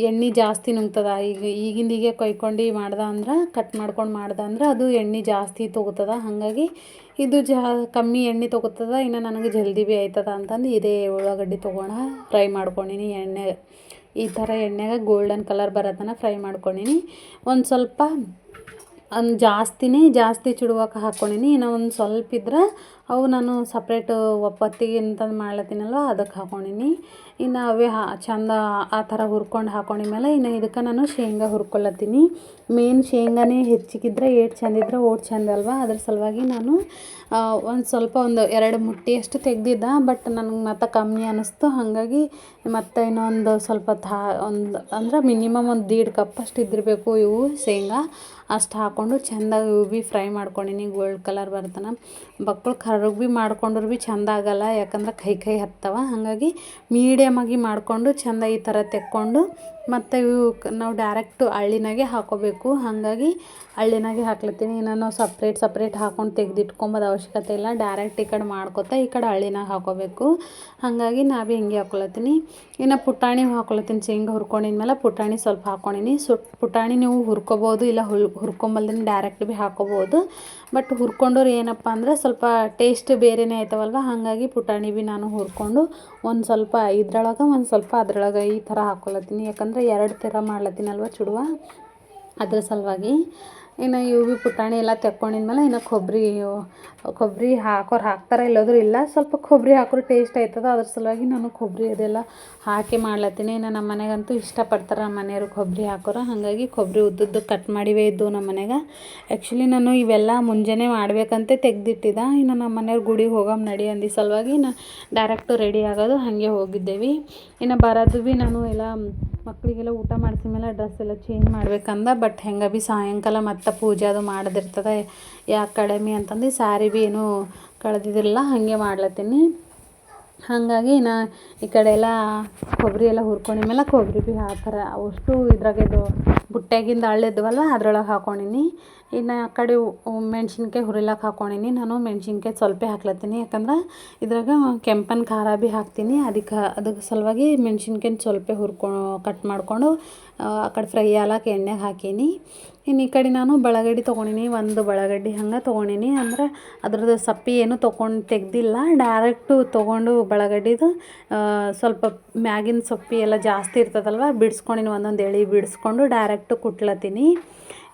Speaker 1: ಎಣ್ಣೆ ಜಾಸ್ತಿ ನುಂಗ್ತದ. ಈಗ, ಈಗಿಂದ ಹೀಗೆ ಕೊಯ್ಕೊಂಡು ಮಾಡ್ದೆ ಅಂದ್ರೆ ಕಟ್ ಮಾಡ್ಕೊಂಡು ಮಾಡ್ದೆ ಅಂದ್ರೆ ಅದು ಎಣ್ಣೆ ಜಾಸ್ತಿ ತೊಗೋತದ. ಹಾಗಾಗಿ ಇದು ಜಾ, ಕಮ್ಮಿ ಎಣ್ಣೆ ತೊಗೋತದ. ಇನ್ನು ನನಗೆ ಜಲ್ದಿ ಭೀ ಆಯ್ತದ ಅಂತಂದು ಇದೇ ಉಳ್ಳಾಗಡ್ಡಿ ತೊಗೊಂಡು ಫ್ರೈ ಮಾಡ್ಕೊಂಡಿನಿ ಎಣ್ಣೆ ಈ ಥರ ಎಣ್ಣೆಗೆ ಗೋಲ್ಡನ್ ಕಲರ್ ಬರೋ ತನಕ ಫ್ರೈ ಮಾಡ್ಕೊಂಡಿನಿ. ಒಂದು ಸ್ವಲ್ಪ, ಒಂದು ಜಾಸ್ತಿನೇ ಜಾಸ್ತಿ ಚುಡುವಕ್ಕೆ ಹಾಕ್ಕೊಂಡಿನಿ ಇನ್ನು ಒಂದು ಸ್ವಲ್ಪ ಇದ್ರೆ ಅವು ನಾನು ಸಪ್ರೇಟ್ ಒಪ್ಪತ್ತಿಗೆ ಅಂತಂದು ಮಾಡ್ಲತ್ತೀನಲ್ವ, ಅದಕ್ಕೆ ಹಾಕೊಂಡಿನಿ. ಇನ್ನು ಅವೇ ಹಾ, ಚಂದ ಆ ಥರ ಹುರ್ಕೊಂಡು ಹಾಕ್ಕೊಂಡಿದ್ಮೇಲೆ ಇನ್ನು ಇದಕ್ಕೆ ನಾನು ಶೇಂಗಾ ಹುರ್ಕೊಳ್ಳತ್ತೀನಿ ಮೇನ್ ಶೇಂಗಾನೇ ಹೆಚ್ಚಿಗಿದ್ರೆ ಏಟ್ ಚಂದ ಇದ್ರೆ ಓಟ್ ಚಂದ ಅಲ್ವಾ? ಅದ್ರ ಸಲುವಾಗಿ ನಾನು ಒಂದು ಸ್ವಲ್ಪ ಒಂದು ಎರಡು ಮುಟ್ಟಿಯಷ್ಟು ತೆಗ್ದಿದ್ದ ಬಟ್ ನನಗೆ ಮತ್ತೆ ಕಮ್ಮಿ ಅನ್ನಿಸ್ತು ಹಾಗಾಗಿ ಮತ್ತೆ ಇನ್ನೊಂದು ಸ್ವಲ್ಪ ಥಾ, ಒಂದು, ಅಂದ್ರೆ ಮಿನಿಮಮ್ ಒಂದು ದೀಡ್ ಕಪ್ ಅಷ್ಟು ಇದ್ದಿರಬೇಕು ಇವು ಶೇಂಗಾ. ಅಷ್ಟು ಹಾಕ್ಕೊಂಡು ಚೆಂದಾಗಿ ಇವು ಭೀ ಫ್ರೈ ಮಾಡ್ಕೊಂಡಿನಿ ಗೋಲ್ಡ್ ಕಲರ್ ಬರ್ತನ. ಬಕ್ಕಳು ಕರ್ಗ್ ಭೀ ಮಾಡ್ಕೊಂಡ್ರು ಭೀ ಚೆಂದ ಆಗಲ್ಲ, ಯಾಕಂದ್ರೆ ಕೈ ಕೈ ಹತ್ತವ. ಹಾಗಾಗಿ ಮೀಡಿಯಮ್ ಆಗಿ ಮಾಡಿಕೊಂಡು ಚೆಂದ ಈ ಥರ ತೆಕ್ಕೊಂಡು ಮತ್ತು ಇವು ನಾವು ಡೈರೆಕ್ಟು ಹಳ್ಳಿನಾಗೆ ಹಾಕೋಬೇಕು. ಹಾಗಾಗಿ ಹಳ್ಳಿನಾಗೆ ಹಾಕ್ಲತ್ತೀನಿ. ಇನ್ನು ನಾವು ಸಪ್ರೇಟ್ ಸಪ್ರೇಟ್ ಹಾಕೊಂಡು ತೆಗೆದಿಟ್ಕೊಂಬೋದು ಅವಶ್ಯಕತೆ ಇಲ್ಲ. ಡೈರೆಕ್ಟ್ ಈ ಕಡೆ ಮಾಡ್ಕೊತಾ ಈ ಕಡೆ ಹಳ್ಳಿನಾಗ ಹಾಕೋಬೇಕು. ಹಾಗಾಗಿ ನಾ ಭೀ ಹಿಂಗೆ ಹಾಕೊಳತ್ತೀನಿ. ಇನ್ನು ಪುಟಾಣಿ ಹಾಕೊಳತ್ತೀನಿ. ಶೇಂಗಾ ಹುರ್ಕೊಂಡಿದ್ಮೇಲೆ ಪುಟಾಣಿ ಸ್ವಲ್ಪ ಹಾಕ್ಕೊಂಡಿನಿ ಸು ಪುಟಾಣಿ ನೀವು ಹುರ್ಕೊಬೋದು ಇಲ್ಲ ಹುಲ್ ಹುರ್ಕೊಂಬಲ್ದಿನ ಡೈರೆಕ್ಟ್ ಭೀ ಹಾಕೋಬೋದು. ಬಟ್ ಹುರ್ಕೊಂಡವ್ರು ಏನಪ್ಪ ಅಂದರೆ ಸ್ವಲ್ಪ ಟೇಸ್ಟ್ ಬೇರೆನೇ ಆಯ್ತವಲ್ವ ಹಾಗಾಗಿ ಪುಟಾಣಿ ಭೀ ನಾನು ಹುರ್ಕೊಂಡು ಒಂದು ಸ್ವಲ್ಪ ಇದ್ರೊಳಗೆ, ಒಂದು ಸ್ವಲ್ಪ ಅದ್ರೊಳಗೆ ಈ ಥರ ಹಾಕ್ಕೊಳತ್ತೀನಿ ಯಾಕಂದರೆ ಎರಡು ಥರ ಮಾಡ್ಲತ್ತೀನಲ್ವ ಚುಡುವ? ಅದ್ರ ಸಲುವಾಗಿ ಇನ್ನು ಇವು ಭೀ ಪುಟಾಣಿ ಎಲ್ಲ ತೆಕ್ಕೊಂಡಿದ್ಮೇಲೆ ಇನ್ನು ಕೊಬ್ಬರಿ ಕೊಬ್ಬರಿ ಹಾಕೋರು ಹಾಕ್ತಾರೆ ಇಲ್ಲೋದ್ರೂ ಇಲ್ಲ. ಸ್ವಲ್ಪ ಕೊಬ್ಬರಿ ಹಾಕೋರು ಟೇಸ್ಟ್ ಆಯ್ತದ ಅದ್ರ ಸಲುವಾಗಿ ನಾನು ಕೊಬ್ಬರಿ ಅದೆಲ್ಲ ಹಾಕಿ ಮಾಡ್ಲತ್ತೀನಿ. ಇನ್ನು ನಮ್ಮ ಮನೆಗಂತೂ ಇಷ್ಟಪಡ್ತಾರೆ ನಮ್ಮ ಮನೆಯವರು ಕೊಬ್ಬರಿ ಹಾಕೋರು. ಹಾಗಾಗಿ ಕೊಬ್ಬರಿ ಉದ್ದುದ್ದು ಕಟ್ ಮಾಡಿವೇ ಇದ್ದು ನಮ್ಮ ಮನೆಗೆ. ಆ್ಯಕ್ಚುಲಿ ನಾನು ಇವೆಲ್ಲ ಮುಂಜಾನೆ ಮಾಡಬೇಕಂತೆ ತೆಗ್ದಿಟ್ಟಿದ್ದ ಇನ್ನು ನಮ್ಮ ಮನೆಯವ್ರು ಗುಡಿಗೆ ಹೋಗಮ್ ನಡಿ ಅಂದಿ ಸಲುವಾಗಿ ನಾ ಡೈರೆಕ್ಟು ರೆಡಿ ಆಗೋದು ಹಾಗೆ ಹೋಗಿದ್ದೇವೆ. ಇನ್ನು ಬರೋದು ಭೀ ನಾನು ಎಲ್ಲ ಮಕ್ಕಳಿಗೆಲ್ಲ ಊಟ ಮಾಡಿಸಿದ ಮೇಲೆ ಡ್ರೆಸ್ ಎಲ್ಲ ಚೇಂಜ್ ಮಾಡ್ಬೇಕಂದ, ಬಟ್ ಹೆಂಗೆ ಭೀ ಸಾಯಂಕಾಲ ಮತ್ತೆ ಪೂಜೆ ಅದು ಮಾಡೋದಿರ್ತದೆ. ಯಾಕೆ ಕಡಿಮೆ ಅಂತಂದು ಸ್ಯಾರಿ ಭೀ ಏನೂ ಕಳೆದಿದ್ದಿಲ್ಲ, ಹಾಗೆ ಮಾಡ್ಲತ್ತೀನಿ. ಹಾಗಾಗಿ ನಾ ಈ ಕಡೆ ಎಲ್ಲ ಕೊಬ್ಬರಿ ಎಲ್ಲ ಹುರ್ಕೊಂಡಿದ್ಮೇಲೆ ಕೊಬ್ಬರಿ ಭೀ ಹಾಕ್ತಾರೆ ಅವಷ್ಟು ಇದ್ರಾಗ ಇದು ಬುಟ್ಟ್ಯಾಗಿಂದ ಅಳ್ಳಿದ್ವಲ್ಲ ಅದ್ರೊಳಗೆ ಹಾಕ್ಕೊಂಡಿನಿ ಇನ್ನು ಆ ಕಡೆ ಮೆಣ್ಸಿನ್ಕಾಯಿ ಹುರಿಲಕ್ಕೆ ಹಾಕ್ಕೊಂಡಿನಿ ನಾನು ಮೆಣ್ಸಿನ್ಕಾಯಿ ಸ್ವಲ್ಪ ಹಾಕ್ಲತ್ತೀನಿ. ಯಾಕಂದ್ರೆ ಇದ್ರಾಗ ಕೆಂಪನ ಖಾರ ಭೀ ಹಾಕ್ತೀನಿ. ಅದಕ್ಕೆ ಅದಕ್ಕೆ ಸಲುವಾಗಿ ಮೆಣಸಿನ್ಕಾಯಿ ಸ್ವಲ್ಪ ಹುರ್ಕೊ, ಕಟ್ ಮಾಡಿಕೊಂಡು, ಆ ಕಡೆ ಫ್ರೈ ಆಗ್ಲಕ್ಕೆ ಎಣ್ಣೆಗೆ ಹಾಕೀನಿ. ಇನ್ನು ಈ ಕಡೆ ನಾನು ಬಳಗಡ್ಡೆ ತೊಗೊಂಡಿನಿ. ಒಂದು ಬಳಗಡ್ಡೆ ಹಂಗೆ ತೊಗೊಂಡಿನಿ. ಅಂದ್ರೆ ಅದ್ರದ್ದು ಸಪ್ಪಿ ಏನು ತೊಗೊಂಡು ತೆಗ್ದಿಲ್ಲ. ಡೈರೆಕ್ಟು ತೊಗೊಂಡು ಬಳಗಡ್ಡಿದು ಸ್ವಲ್ಪ ಮ್ಯಾಗಿನ ಸೊಪ್ಪಿ ಎಲ್ಲ ಜಾಸ್ತಿ ಇರ್ತದಲ್ವ, ಬಿಡಿಸ್ಕೊಂಡಿನಿ. ಒಂದೊಂದು ಎಳೆ ಬಿಡಿಸ್ಕೊಂಡು ಡೈರೆಕ್ಟು ಕುಟ್ಲತ್ತೀನಿ.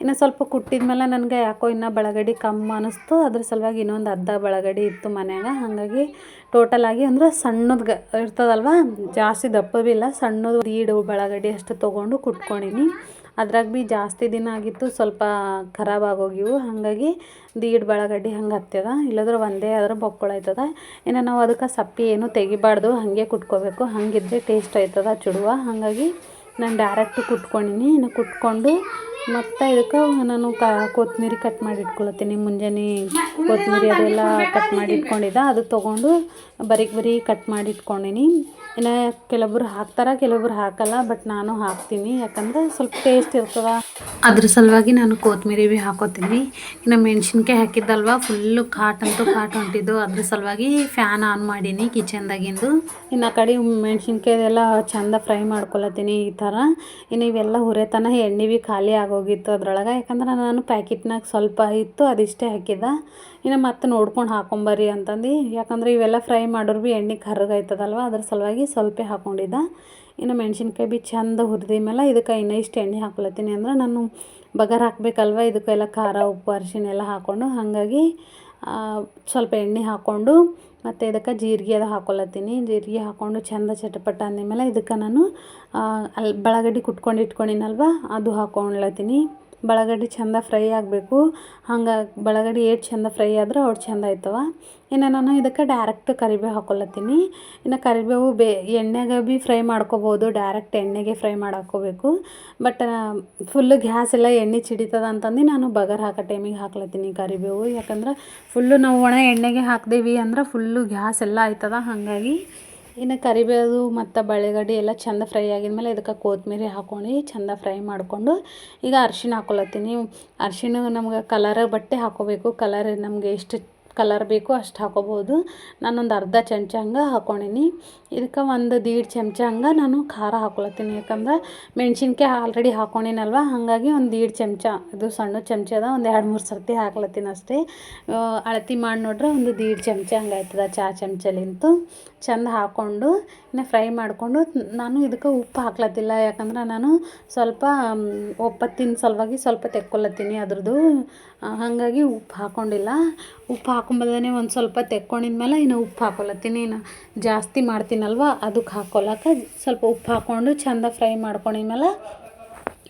Speaker 1: ಇನ್ನು ಸ್ವಲ್ಪ ಕುಟ್ಟಿದ್ಮೇಲೆ ನನಗೆ ಯಾಕೋ ಇನ್ನೂ ಬಳಗಡಿ ಕಮ್ಮಿ ಅನ್ನಿಸ್ತು ಅದ್ರ ಸಲುವಾಗಿ ಇನ್ನೊಂದು ಅರ್ಧ ಬಳಗಡಿ ಇತ್ತು ಮನ್ಯಾಗ. ಹಾಗಾಗಿ ಟೋಟಲಾಗಿ ಅಂದ್ರೆ ಸಣ್ಣದು ಇರ್ತದಲ್ವ? ಜಾಸ್ತಿ ದಪ್ಪ ಇಲ್ಲ. ಸಣ್ಣದು ಈಡು ಬಳಗಡಿ ಅಷ್ಟು ತೊಗೊಂಡು ಕುಟ್ಕೊಂಡಿನಿ. ಅದ್ರಾಗ ಭೀ ಜಾಸ್ತಿ ದಿನ ಆಗಿತ್ತು. ಸ್ವಲ್ಪ ಖರಾಬ್ ಆಗೋಗಿವು. ಹಾಗಾಗಿ ದೀಡ್ ಬಳಗಡ್ಡಿ ಹಂಗೆ ಹತ್ತದ ಇಲ್ಲದ್ರೆ ಒಂದೇ ಆದ್ರೆ ಬೊಕ್ಕೊಳಾಯ್ತದ ಇನ್ನು ನಾವು ಅದಕ್ಕೆ ಸಪ್ಪಿ ಏನು ತೆಗಿಬಾರ್ದು. ಹಾಗೆ ಕುಟ್ಕೋಬೇಕು. ಹಂಗಿದ್ರೆ ಟೇಸ್ಟ್ ಆಯ್ತದ ಚುಡುವ. ಹಾಗಾಗಿ ನಾನು ಡೈರೆಕ್ಟ್ ಕುಟ್ಕೊಂಡಿನಿ. ಇನ್ನು ಕುಟ್ಕೊಂಡು ಮತ್ತು ಇದಕ್ಕೆ ನಾನು ಕಾ ಕೊತ್ತಂಬರಿ ಕಟ್ ಮಾಡಿ ಇಟ್ಕೊಳತ್ತೀನಿ. ಮುಂಜಾನೆ ಕೊತ್ತಂಬರಿ ಅದೆಲ್ಲ ಕಟ್ ಮಾಡಿ ಇಟ್ಕೊಂಡಿದ್ದೆ. ಅದು ತೊಗೊಂಡು ಬರೀಕ್ ಬರೀ ಕಟ್ ಮಾಡಿ ಇಟ್ಕೊಂಡಿನಿ. ಇನ್ನು ಕೆಲವೊಬ್ರು ಹಾಕ್ತಾರೆ ಕೆಲವೊಬ್ರು ಹಾಕಲ್ಲ ಬಟ್ ನಾನು ಹಾಕ್ತೀನಿ. ಯಾಕಂದ್ರೆ ಸ್ವಲ್ಪ ಟೇಸ್ಟ್ ಇರ್ತದ. ಅದ್ರ ಸಲುವಾಗಿ ನಾನು ಕೊತ್ತಂಬರಿ ಭೀ ಹಾಕೋತೀನಿ. ಇನ್ನು ಮೆಣಸಿನ್ಕಾಯಿ ಹಾಕಿದ್ದಲ್ವ ಫುಲ್ಲು ಕಾಟ್ ಅಂತೂ ಕಾಟ್ ಹೊಂಟಿದ್ದು ಅದ್ರ ಸಲುವಾಗಿ ಫ್ಯಾನ್ ಆನ್ ಮಾಡೀನಿ ಕಿಚನ್ದಾಗಿಂದು ಇನ್ನು ಆ ಕಡೆ ಮೆಣಸಿನ್ಕಾಯಿದೆಲ್ಲ ಚಂದ ಫ್ರೈ ಮಾಡ್ಕೊಳತ್ತೀನಿ ಈ ಥರ. ಇನ್ನು ಇವೆಲ್ಲ ಹುರೇತನ ಎಣ್ಣೆ ಭೀ ಖಾಲಿ ಆಗೋಗಿತ್ತು ಅದ್ರೊಳಗೆ. ಯಾಕಂದ್ರೆ ನಾನು ಪ್ಯಾಕೆಟ್ನಾಗ ಸ್ವಲ್ಪ ಇತ್ತು, ಅದಿಷ್ಟೇ ಹಾಕಿದ್ದ. ಇನ್ನು ಮತ್ತೆ ನೋಡ್ಕೊಂಡು ಹಾಕೊಂಬರ್ರಿ ಅಂತಂದು. ಯಾಕಂದ್ರೆ ಇವೆಲ್ಲ ಫ್ರೈ ಮಾಡೋರು ಭೀ ಎಣ್ಣೆ ಕರ್ಗಾಯ್ತದಲ್ವ ಅದ್ರ ಸಲುವಾಗಿ ಸ್ವಲ್ಪ ಹಾಕೊಂಡಿದ್ದ. ಇನ್ನು ಮೆಣಸಿನ್ಕಾಯಿ ಭೀ ಚಂದ ಹುರಿದ ಮೇಲೆ ಇದಕ್ಕೆ ಇನ್ನೂ ಇಷ್ಟು ಎಣ್ಣೆ ಹಾಕ್ಲತ್ತೀನಿ ಅಂದ್ರೆ ನಾನು ಬಗಾರ್ ಹಾಕಬೇಕಲ್ವ? ಇದಕ್ಕೆಲ್ಲ ಖಾರ, ಉಪ್ಪು ಅರಿಶಿಣ ಎಲ್ಲ ಹಾಕ್ಕೊಂಡು ಹಾಗಾಗಿ ಸ್ವಲ್ಪ ಎಣ್ಣೆ ಹಾಕ್ಕೊಂಡು ಮತ್ತು ಇದಕ್ಕೆ ಜೀರಿಗೆ ಅದು ಹಾಕ್ಕೊಳತ್ತೀನಿ ಜೀರಿಗೆ ಹಾಕ್ಕೊಂಡು ಚಂದ ಚಟಪಟ ಅಂದಮೇಲೆ ಇದಕ್ಕೆ ನಾನು ಅಲ್ಲಿ ಬಳಗಡ್ಡಿ ಕುಟ್ಕೊಂಡು ಇಟ್ಕೊಂಡಿನಲ್ವ? ಅದು ಹಾಕ್ಕೊಳತ್ತೀನಿ ಬಳಗಡ್ಡಿ ಚಂದ ಫ್ರೈ ಆಗಬೇಕು. ಹಂಗೆ ಬಳಗಡ್ಡಿ ಎಷ್ಟು ಚಂದ ಫ್ರೈ ಆದ್ರೆ ಅವ್ರು ಚಂದ ಆಯ್ತವ. ಇನ್ನು ನಾನು ಇದಕ್ಕೆ ಡೈರೆಕ್ಟ್ ಕರಿಬೇವು ಹಾಕ್ಕೊಳತ್ತೀನಿ ಇನ್ನು ಕರಿಬೇವು ಬೇ, ಎಣ್ಣೆಗೆ ಭೀ ಫ್ರೈ ಮಾಡ್ಕೊಬೋದು ಡೈರೆಕ್ಟ್ ಎಣ್ಣೆಗೆ ಫ್ರೈ ಮಾಡಿ ಹಾಕ್ಕೋಬೇಕು ಬಟ್ ಫುಲ್ಲು ಗ್ಯಾಸ್ ಎಲ್ಲ ಎಣ್ಣೆ ಚಿಡಿತದ ಅಂತಂದು ನಾನು ಬಗರ್ ಹಾಕೋ ಟೈಮಿಗೆ ಹಾಕ್ಲತ್ತೀನಿ ಕರಿಬೇವು. ಯಾಕಂದ್ರೆ ಫುಲ್ಲು ನಾವು ಒಣ ಎಣ್ಣೆಗೆ ಹಾಕ್ದೇವಿ ಅಂದ್ರೆ ಫುಲ್ಲು ಗ್ಯಾಸ್ ಎಲ್ಲ ಆಯ್ತದ, ಹಾಗಾಗಿ ಇನ್ನು ಕರಿಬೇವು ಮತ್ತು ಬಳೆಗಡ್ಡೆ ಎಲ್ಲ ಚಂದ ಫ್ರೈ ಆಗಿದ್ಮೇಲೆ ಇದಕ್ಕೆ ಕೊತ್ತಂಬರಿ ಹಾಕೊಂಡು ಚೆಂದ ಫ್ರೈ ಮಾಡಿಕೊಂಡು ಈಗ ಅರ್ಶಿನ ಹಾಕೊಳತ್ತೀನಿ ಅರ್ಶಿನ ನಮ್ಗೆ ಕಲರ್ ಬಟ್ಟೆ ಹಾಕೋಬೇಕು. ಕಲರ್ ನಮಗೆ ಎಷ್ಟು ಕಲರ್ ಬೇಕು ಅಷ್ಟು ಹಾಕೋಬೋದು ನಾನೊಂದು ಅರ್ಧ ಚಮಚ ಹಂಗೆ ಹಾಕೊಂಡೀನಿ. ಇದಕ್ಕೆ ಒಂದು ದೀಡ್ ಚಮಚ ಹಂಗೆ ನಾನು ಖಾರ ಹಾಕೊಳತ್ತೀನಿ. ಯಾಕಂದ್ರೆ ಮೆಣ್ಸಿನ್ಕಾಯಿ ಆಲ್ರೆಡಿ ಹಾಕ್ಕೊಂಡಿನಲ್ವ ಹಾಗಾಗಿ ಒಂದು ದೀಡ್ ಚಮಚ, ಇದು ಸಣ್ಣ ಚಮಚ ಅದ, ಒಂದು ಎರಡು ಮೂರು ಸರ್ತಿ ಹಾಕ್ಲತ್ತೀನಿ ಅಷ್ಟೇ. ಅಳತಿ ಮಾಡಿ ನೋಡ್ರೆ ಒಂದು ದೀಡ್ ಚಮಚ ಹಂಗೆ ಆಯ್ತದ ಚಾ ಚಮಚಲಿಂತು. ಚಂದ ಹಾಕ್ಕೊಂಡು ಇನ್ನು ಫ್ರೈ ಮಾಡಿಕೊಂಡು, ನಾನು ಇದಕ್ಕೆ ಉಪ್ಪು ಹಾಕ್ಲತ್ತಿಲ್ಲ. ಯಾಕಂದ್ರೆ ನಾನು ಸ್ವಲ್ಪ ಒಪ್ಪತ್ತಿನ ಸಲುವಾಗಿ ಸ್ವಲ್ಪ ತೆಕ್ಕೊಳತ್ತೀನಿ ಅದ್ರದ್ದು. ಹಾಗಾಗಿ ಉಪ್ಪು ಹಾಕ್ಕೊಂಡಿಲ್ಲ ಉಪ್ಪು ಹಾಕೊಂಬಲ್ದೇ ಒಂದು ಸ್ವಲ್ಪ ತೆಕ್ಕೊಂಡಿದ್ಮೇಲೆ ಇನ್ನು ಉಪ್ಪು ಹಾಕ್ಕೊಳತ್ತೀನಿ ಇನ್ನು ಜಾಸ್ತಿ ಮಾಡ್ತೀನಲ್ವ ಅದಕ್ಕೆ ಹಾಕೊಳಕ್ಕೆ ಸ್ವಲ್ಪ ಉಪ್ಪು ಹಾಕ್ಕೊಂಡು ಚಂದ ಫ್ರೈ ಮಾಡ್ಕೊಂಡಿದ್ಮೇಲೆ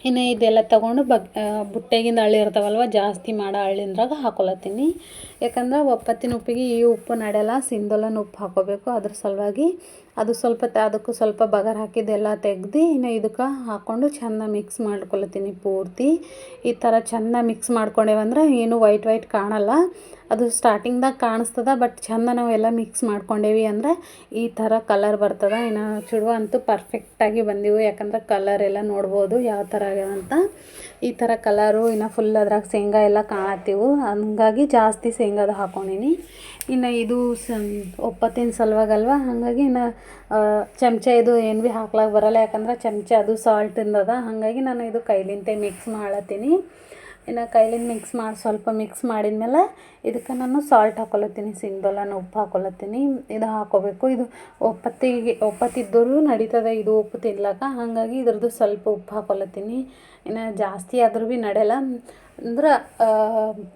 Speaker 1: ಇನ್ನು ಇದೆಲ್ಲ ತೊಗೊಂಡು ಬಗ್ ಬುಟ್ಟೆಗಿಂದ ಹಳ್ಳಿ ಇರ್ತಾವಲ್ವ, ಜಾಸ್ತಿ ಮಾಡೋ ಹಳ್ಳಿಂದ್ರಾಗ ಹಾಕೊಳತ್ತೀನಿ ಯಾಕಂದ್ರೆ ಒಪ್ಪತ್ತಿನ ಉಪ್ಪಿಗೆ ಈ ಉಪ್ಪು ನಡೆಯಲ್ಲ ಸಿಂಧೋಲನ ಉಪ್ಪು ಹಾಕೋಬೇಕು. ಅದ್ರ ಸಲುವಾಗಿ ಅದು ಸ್ವಲ್ಪ ಅದಕ್ಕೂ ಸ್ವಲ್ಪ ಬಗರ್ ಹಾಕಿದ್ದೆಲ್ಲ ತೆಗ್ದು ಇನ್ನು ಇದಕ್ಕೆ ಹಾಕ್ಕೊಂಡು ಚೆಂದ ಮಿಕ್ಸ್ ಮಾಡ್ಕೊಳತ್ತೀನಿ ಪೂರ್ತಿ. ಈ ಥರ ಚೆಂದ ಮಿಕ್ಸ್ ಮಾಡ್ಕೊಂಡೇವಂದ್ರೆ ಏನು ವೈಟ್ ವೈಟ್ ಕಾಣಲ್ಲ. ಅದು ಸ್ಟಾರ್ಟಿಂಗ್ದಾಗ ಕಾಣಿಸ್ತದ ಬಟ್ ಚಂದ ನಾವೆಲ್ಲ ಮಿಕ್ಸ್ ಮಾಡ್ಕೊಂಡೇವಿ ಅಂದ್ರೆ ಈ ಥರ ಕಲರ್ ಬರ್ತದೆ. ಇನ್ನು ಚುಡುವ ಅಂತೂ ಪರ್ಫೆಕ್ಟಾಗಿ ಬಂದಿವು. ಯಾಕಂದ್ರೆ ಕಲರ್ ಎಲ್ಲ ನೋಡ್ಬೋದು ಯಾವ ಥರ ಆಗ್ಯಾವಂತ ಈ ಥರ ಕಲರು ಇನ್ನು ಫುಲ್ ಅದ್ರಾಗ ಶೇಂಗಾ ಎಲ್ಲ ಕಾಣತ್ತೀವು. ಹಂಗಾಗಿ ಜಾಸ್ತಿ ಶೇಂಗಾದ ಹಾಕೊಂಡಿನಿ. ಇನ್ನು ಇದು ಸ, ಒಪ್ಪತ್ತಿನ ಸಲುವಾಗಲ್ವ? ಹಾಗಾಗಿ ಇನ್ನು ಚಮಚ ಇದು ಏನು ಭೀ ಹಾಕ್ಲಾಕ ಬರಲ್ಲ. ಯಾಕಂದ್ರೆ ಚಮಚ ಅದು ಸಾಲ್ಟಿಂದದ ಹಾಗಾಗಿ ನಾನು ಇದು ಕೈಲಿಂತೆ ಮಿಕ್ಸ್ ಮಾಡತ್ತೀನಿ ಇನ್ನು ಕೈಲಿಂದ ಮಿಕ್ಸ್ ಮಾಡಿ, ಸ್ವಲ್ಪ ಮಿಕ್ಸ್ ಮಾಡಿದ ಮೇಲೆ ಇದಕ್ಕೆ ನಾನು ಸಾಲ್ಟ್ ಹಾಕೊಳತ್ತೀನಿ ಸಿಂಧೋಲನ ಉಪ್ಪು ಹಾಕ್ಕೊಳತ್ತೀನಿ ಇದು ಹಾಕೋಬೇಕು. ಇದು ಒಪ್ಪತ್ತಿಗೆ, ಒಪ್ಪತ್ತಿದ್ದರೂ ನಡೀತದೆ, ಇದು ಉಪ್ಪು ತಿನ್ಲಕ್ಕ ಹಾಗಾಗಿ ಇದ್ರದ್ದು ಸ್ವಲ್ಪ ಉಪ್ಪು ಹಾಕೊಳತ್ತೀನಿ ಇನ್ನು ಜಾಸ್ತಿ ಆದರೂ ಭೀ ನಡೆಯಲ್ಲ. ಅಂದ್ರೆ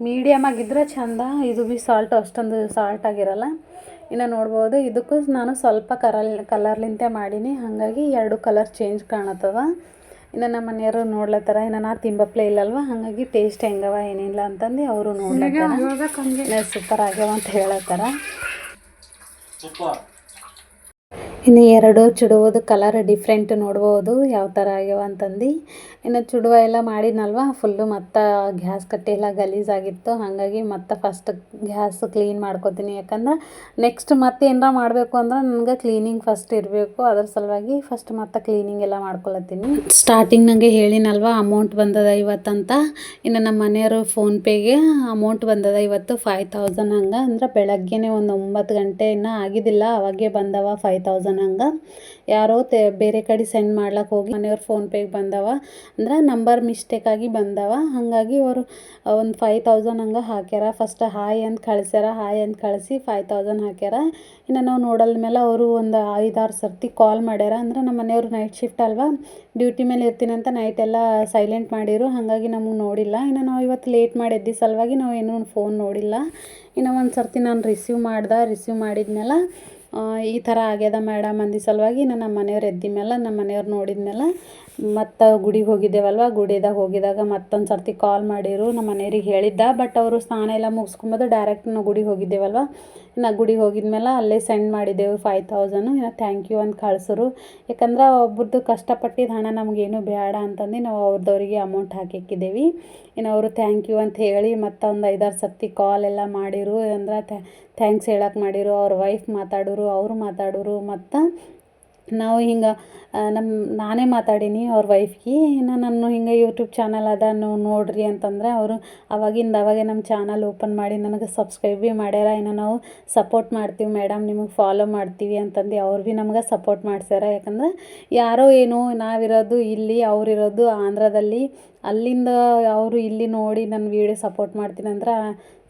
Speaker 1: ಮೀಡಿಯಮ್ ಆಗಿದ್ರೆ ಚಂದ, ಇದು ಭೀ ಸಾಲ್ಟ್ ಅಷ್ಟೊಂದು ಸಾಲ್ಟ್ ಆಗಿರಲ್ಲ. ಇನ್ನು ನೋಡ್ಬೋದು, ಇದಕ್ಕೂ ನಾನು ಸ್ವಲ್ಪ ಕರಲ್ ಕಲರ್ಲಿಂತೆ ಮಾಡೀನಿ. ಹಾಗಾಗಿ ಎರಡು ಕಲರ್ ಚೇಂಜ್ ಕಾಣತ್ತವ ಇನ್ನು ನಮ್ಮ ಮನೆಯವರು ನೋಡ್ಲತ್ತಾರ ಇನ್ನು ನಾ ತಿಂಬಪ್ಲೆ ಇಲ್ಲಲ್ವ? ಹಾಗಾಗಿ ಟೇಸ್ಟ್ ಹೆಂಗವ ಏನಿಲ್ಲ ಅಂತಂದು ಅವರು ನೋಡ್ಲತ್ತಾರ ಸೂಪರ್ ಆಗ್ಯಾವ ಅಂತ ಹೇಳತ್ತಾರ. ಇನ್ನು ಎರಡು ಚುಡುವುದು ಕಲರ್ ಡಿಫ್ರೆಂಟ್ ನೋಡ್ಬೋದು, ಯಾವ ಥರ ಆಗ್ಯಾವ ಅಂತಂದು. ಇನ್ನು ಚುಡುವ ಎಲ್ಲ ಮಾಡಿದ್ನಲ್ವ ಫುಲ್ಲು ಮತ್ತು ಗ್ಯಾಸ್ ಕಟ್ಟಿ ಎಲ್ಲ ಗಲೀಜಾಗಿತ್ತು ಹಾಗಾಗಿ ಮತ್ತೆ ಫಸ್ಟ್ ಗ್ಯಾಸ್ ಕ್ಲೀನ್ ಮಾಡ್ಕೊತೀನಿ. ಯಾಕಂದ್ರೆ ನೆಕ್ಸ್ಟ್ ಮತ್ತೆ ಏನಾರ ಮಾಡಬೇಕು ಅಂದ್ರೆ ನನಗೆ ಕ್ಲೀನಿಂಗ್ ಫಸ್ಟ್ ಇರಬೇಕು. ಅದ್ರ ಸಲುವಾಗಿ ಫಸ್ಟ್ ಮತ್ತೆ ಕ್ಲೀನಿಂಗ್ ಎಲ್ಲ ಮಾಡ್ಕೊಳತ್ತೀನಿ. ಸ್ಟಾರ್ಟಿಂಗ್ ನನಗೆ ಹೇಳಿನಲ್ವ ಅಮೌಂಟ್ ಬಂದದ ಇವತ್ತಂತ ಇನ್ನು ನಮ್ಮ ಮನೆಯವರು ಫೋನ್ಪೇಗೆ ಅಮೌಂಟ್ ಬಂದದ ಇವತ್ತು ಫೈವ್ ತೌಸಂಡ್ ಹಂಗೆ. ಅಂದ್ರೆ ಬೆಳಗ್ಗೆನೇ ಒಂದು ಒಂಬತ್ತು ಗಂಟೆ ಇನ್ನೂ ಆಗಿದ್ದಿಲ್ಲ, ಅವಾಗೆ ಬಂದವ ಫೈವ್ ತೌಸಂಡ್ ಹಂಗೆ ಯಾರೋ ತೆ, ಬೇರೆ ಕಡೆ ಸೆಂಡ್ ಮಾಡ್ಲಕ್ಕೆ ಹೋಗಿ ಮನೆಯವ್ರ ಫೋನ್ಪೇಗೆ ಬಂದವ. ಅಂದ್ರೆ ನಂಬರ್ ಮಿಸ್ಟೇಕಾಗಿ ಬಂದವ. ಹಾಗಾಗಿ ಅವರು ಒಂದು ಫೈವ್ ತೌಸಂಡ್ ಹಂಗೆ ಹಾಕ್ಯಾರ. ಫಸ್ಟ್ ಹಾಯ್ ಅಂತ ಕಳಿಸ್ಯಾರ. ಹಾಯ್ ಅಂತ ಕಳಿಸಿ ಫೈವ್ ತೌಸಂಡ್ ಹಾಕ್ಯಾರ. ಇನ್ನು ನಾವು ನೋಡಲ್ ಮೇಲೆ ಅವರು ಒಂದು ಐದಾರು ಸರ್ತಿ ಕಾಲ್ ಮಾಡ್ಯಾರ. ಅಂದ್ರೆ ನಮ್ಮ ಮನೆಯವರು ನೈಟ್ ಶಿಫ್ಟ್ ಅಲ್ವಾ? ಡ್ಯೂಟಿ ಮೇಲೆ ಇರ್ತೀನಂತ ನೈಟ್ ಎಲ್ಲ ಸೈಲೆಂಟ್ ಮಾಡಿರು. ಹಾಗಾಗಿ ನಮಗೆ ನೋಡಿಲ್ಲ. ಇನ್ನು ನಾವು ಇವತ್ತು ಲೇಟ್ ಮಾಡಿದ್ದಿ ಸಲುವಾಗಿ ನಾವು ಏನೂ ಫೋನ್ ನೋಡಿಲ್ಲ. ಇನ್ನು ಒಂದು ಸರ್ತಿ ನಾನು ರಿಸೀವ್ ಮಾಡ್ದೆ. ರಿಸೀವ್ ಮಾಡಿದ್ಮೇಲೆ ಈ ಥರ ಆಗ್ಯದ ಮೇಡಮ್ ಅಂದಿ ಸಲುವಾಗಿ ನಾನು ನಮ್ಮ ಮನೆಯವ್ರು ಎದ್ದಿದ್ದ ಮೇಲೆ, ನಮ್ಮ ಮನೆಯವ್ರು ನೋಡಿದ ಮೇಲೆ ಮತ್ತು ಗುಡಿಗೆ ಹೋಗಿದ್ದೇವಲ್ವ? ಗುಡಿದಾಗ ಹೋಗಿದಾಗ ಮತ್ತೊಂದು ಸರ್ತಿ ಕಾಲ್ ಮಾಡಿರು. ನಮ್ಮ ಮನೆಯವ್ರಿಗೆ ಹೇಳಿದ್ದ ಬಟ್ ಅವರು ಸ್ನಾನ ಎಲ್ಲ ಮುಗಿಸ್ಕೊಂಬೋದು ಡೈರೆಕ್ಟ್ ನಾವು ಗುಡಿಗೆ ಹೋಗಿದ್ದೇವಲ್ವ? ಇನ್ನು ಗುಡಿಗೆ ಹೋಗಿದ್ಮೇಲೆ ಅಲ್ಲೇ ಸೆಂಡ್ ಮಾಡಿದ್ದೆವು ಫೈವ್ ತೌಸಂಡು ಇನ್ನು ಥ್ಯಾಂಕ್ ಯು ಅಂತ ಕಳ್ಸರು. ಯಾಕಂದ್ರೆ ಒಬ್ರದ್ದು ಕಷ್ಟಪಟ್ಟಿದ್ದ ಹಣ ನಮಗೇನು ಬೇಡ ಅಂತಂದು ನಾವು ಅವ್ರದವ್ರಿಗೆ ಅಮೌಂಟ್ ಹಾಕಿಕ್ಕಿದ್ದೇವೆ. ಇನ್ನು ಅವರು ಥ್ಯಾಂಕ್ ಯು ಅಂತ ಹೇಳಿ ಮತ್ತೊಂದು ಐದಾರು ಸರ್ತಿ ಕಾಲ್ ಎಲ್ಲ ಮಾಡಿರು. ಅಂದ್ರೆ ಥ್ಯಾಂಕ್ಸ್ ಹೇಳಕ್ಕೆ ಮಾಡಿರು. ಅವ್ರ ವೈಫ್ ಮಾತಾಡೋರು, ಅವರು ಮಾತಾಡೋರು. ಮತ್ತು ನಾವು ಹಿಂಗೆ ನಮ್ಮ ನಾನೇ ಮಾತಾಡೀನಿ ಅವ್ರ ವೈಫ್ಗೆ ನಾನು ಹಿಂಗೆ ಯೂಟ್ಯೂಬ್ ಚಾನಲ್ ಅದ ನೀವು ನೋಡ್ರಿ ಅಂತಂದ್ರೆ ಅವರು ಅವಾಗಿಂದ ಅವಾಗೆ ನಮ್ಮ ಚಾನಲ್ ಓಪನ್ ಮಾಡಿ ನನಗೆ ಸಬ್ಸ್ಕ್ರೈಬ್ ಭೀ ಮಾಡ್ಯಾರ. ಇನ್ನು ನಾವು ಸಪೋರ್ಟ್ ಮಾಡ್ತೀವಿ ಮೇಡಮ್ ನಿಮಗೆ ಫಾಲೋ ಮಾಡ್ತೀವಿ ಅಂತಂದು ಅವ್ರು ಭೀ ನಮ್ಗೆ ಸಪೋರ್ಟ್ ಮಾಡ್ಸ್ಯಾರ. ಯಾಕಂದ್ರೆ ಯಾರೋ ಏನೋ ನಾವಿರೋದು ಇಲ್ಲಿ, ಅವರಿರೋದು ಆಂಧ್ರದಲ್ಲಿ, ಅಲ್ಲಿಂದ ಅವರು ಇಲ್ಲಿ ನೋಡಿ ನನ್ನ ವೀಡಿಯೋ ಸಪೋರ್ಟ್ ಮಾಡ್ತೀನಿ ಅಂದ್ರೆ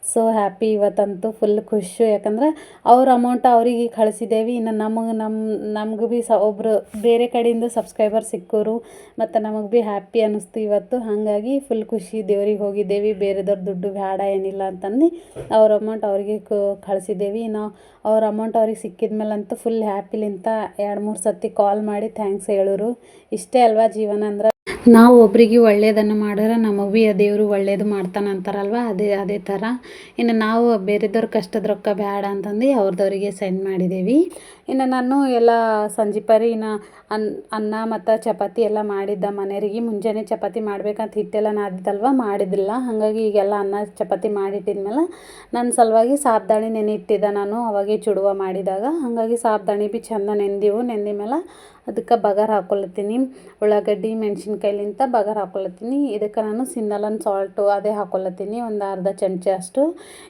Speaker 1: ಸೊ ಹ್ಯಾಪಿ ಇವತ್ತಂತೂ ಫುಲ್ ಖುಷಿ. ಯಾಕಂದ್ರೆ ಅವ್ರ ಅಮೌಂಟ್ ಅವರಿಗೆ ಕಳಿಸಿದ್ದೇವೆ ಇನ್ನು ನಮಗೆ ನಮ್ಮ ನಮ್ಗೆ ಭೀ ಸ ಒಬ್ಬರು ಬೇರೆ ಕಡೆಯಿಂದ ಸಬ್ಸ್ಕ್ರೈಬರ್ ಸಿಕ್ಕೋರು ಮತ್ತು ನಮಗೆ ಭೀ ಹ್ಯಾಪಿ ಅನ್ನಿಸ್ತು ಇವತ್ತು. ಹಾಗಾಗಿ ಫುಲ್ ಖುಷಿ ದೇವ್ರಿಗೆ ಹೋಗಿದ್ದೇವೆ. ಬೇರೆದವ್ರ ದುಡ್ಡು ಬೇಡ ಏನಿಲ್ಲ ಅಂತಂದು ಅವ್ರ ಅಮೌಂಟ್ ಅವ್ರಿಗೆ ಕಳಿಸಿದ್ದೇವೆ ನಾವು ಅವ್ರ ಅಮೌಂಟ್ ಅವ್ರಿಗೆ ಸಿಕ್ಕಿದ ಮೇಲಂತೂ ಫುಲ್ ಹ್ಯಾಪಿಲಿಂತ ಎರಡು ಮೂರು ಸತಿ ಕಾಲ್ ಮಾಡಿ ಥ್ಯಾಂಕ್ಸ್ ಹೇಳೋರು. ಇಷ್ಟೇ ಅಲ್ವಾ ಜೀವನ ಅಂದ್ರೆ? ನಾವು ಒಬ್ಬರಿಗೆ ಒಳ್ಳೆಯದನ್ನು ಮಾಡಿದ್ರೆ ನಮಗೆ ಭೀ ಆ ದೇವರು ಒಳ್ಳೇದು ಮಾಡ್ತಾನೆ ಅಂತಾರಲ್ವ? ಅದೇ ಅದೇ ಥರ. ಇನ್ನು ನಾವು ಬೇರೆದವ್ರ ಕಷ್ಟದ ರೊಕ್ಕ ಬೇಡ ಅಂತಂದು ಅವ್ರದವ್ರಿಗೆ ಸೆಂಡ್ ಮಾಡಿದ್ದೀವಿ. ಇನ್ನು ನಾನು ಎಲ್ಲ ಸಂಜೆ ಪರಿ ಇನ್ನು ಅನ್, ಅನ್ನ ಮತ್ತು ಚಪಾತಿ ಎಲ್ಲ ಮಾಡಿದ್ದ ಮನೆಯವರಿಗೆ ಮುಂಜಾನೆ ಚಪಾತಿ ಮಾಡ್ಬೇಕಂತ ಹಿಟ್ಟೆಲ್ಲ ನಾದಿದ್ದಲ್ವ? ಮಾಡಿದ್ದಿಲ್ಲ. ಹಾಗಾಗಿ ಈಗೆಲ್ಲ ಅನ್ನ, ಚಪಾತಿ ಮಾಡಿಟ್ಟಿದ್ಮೇಲೆ ನನ್ನ ಸಲುವಾಗಿ ಸಾಬ್ದಾಣಿ ನೆನೆ ಇಟ್ಟಿದ್ದೆ ನಾನು, ಅವಾಗೆ ಚುಡುವ ಮಾಡಿದಾಗ. ಹಾಗಾಗಿ ಸಾಬ್ದಾಣಿ ಭೀ ಚಂದ ನೆಂದಿವು. ನೆಂದಿದ್ಮೇಲೆ ಮೇಲೆ ಅದಕ್ಕೆ ಬಗಾರ್ ಹಾಕೊಳತ್ತೀನಿ ಉಳ್ಳಾಗಡ್ಡಿ ಮೆಣಸಿನ್ಕಾಯಿಲಿಂತ ಬಗಾರ್ ಹಾಕೊಳತ್ತೀನಿ ಇದಕ್ಕೆ ನಾನು ಸಿಂದಲನ್ ಸಾಲ್ಟು ಅದೇ ಹಾಕೊಳ್ಳತ್ತೀನಿ ಒಂದು ಅರ್ಧ ಚಮಚ ಅಷ್ಟು.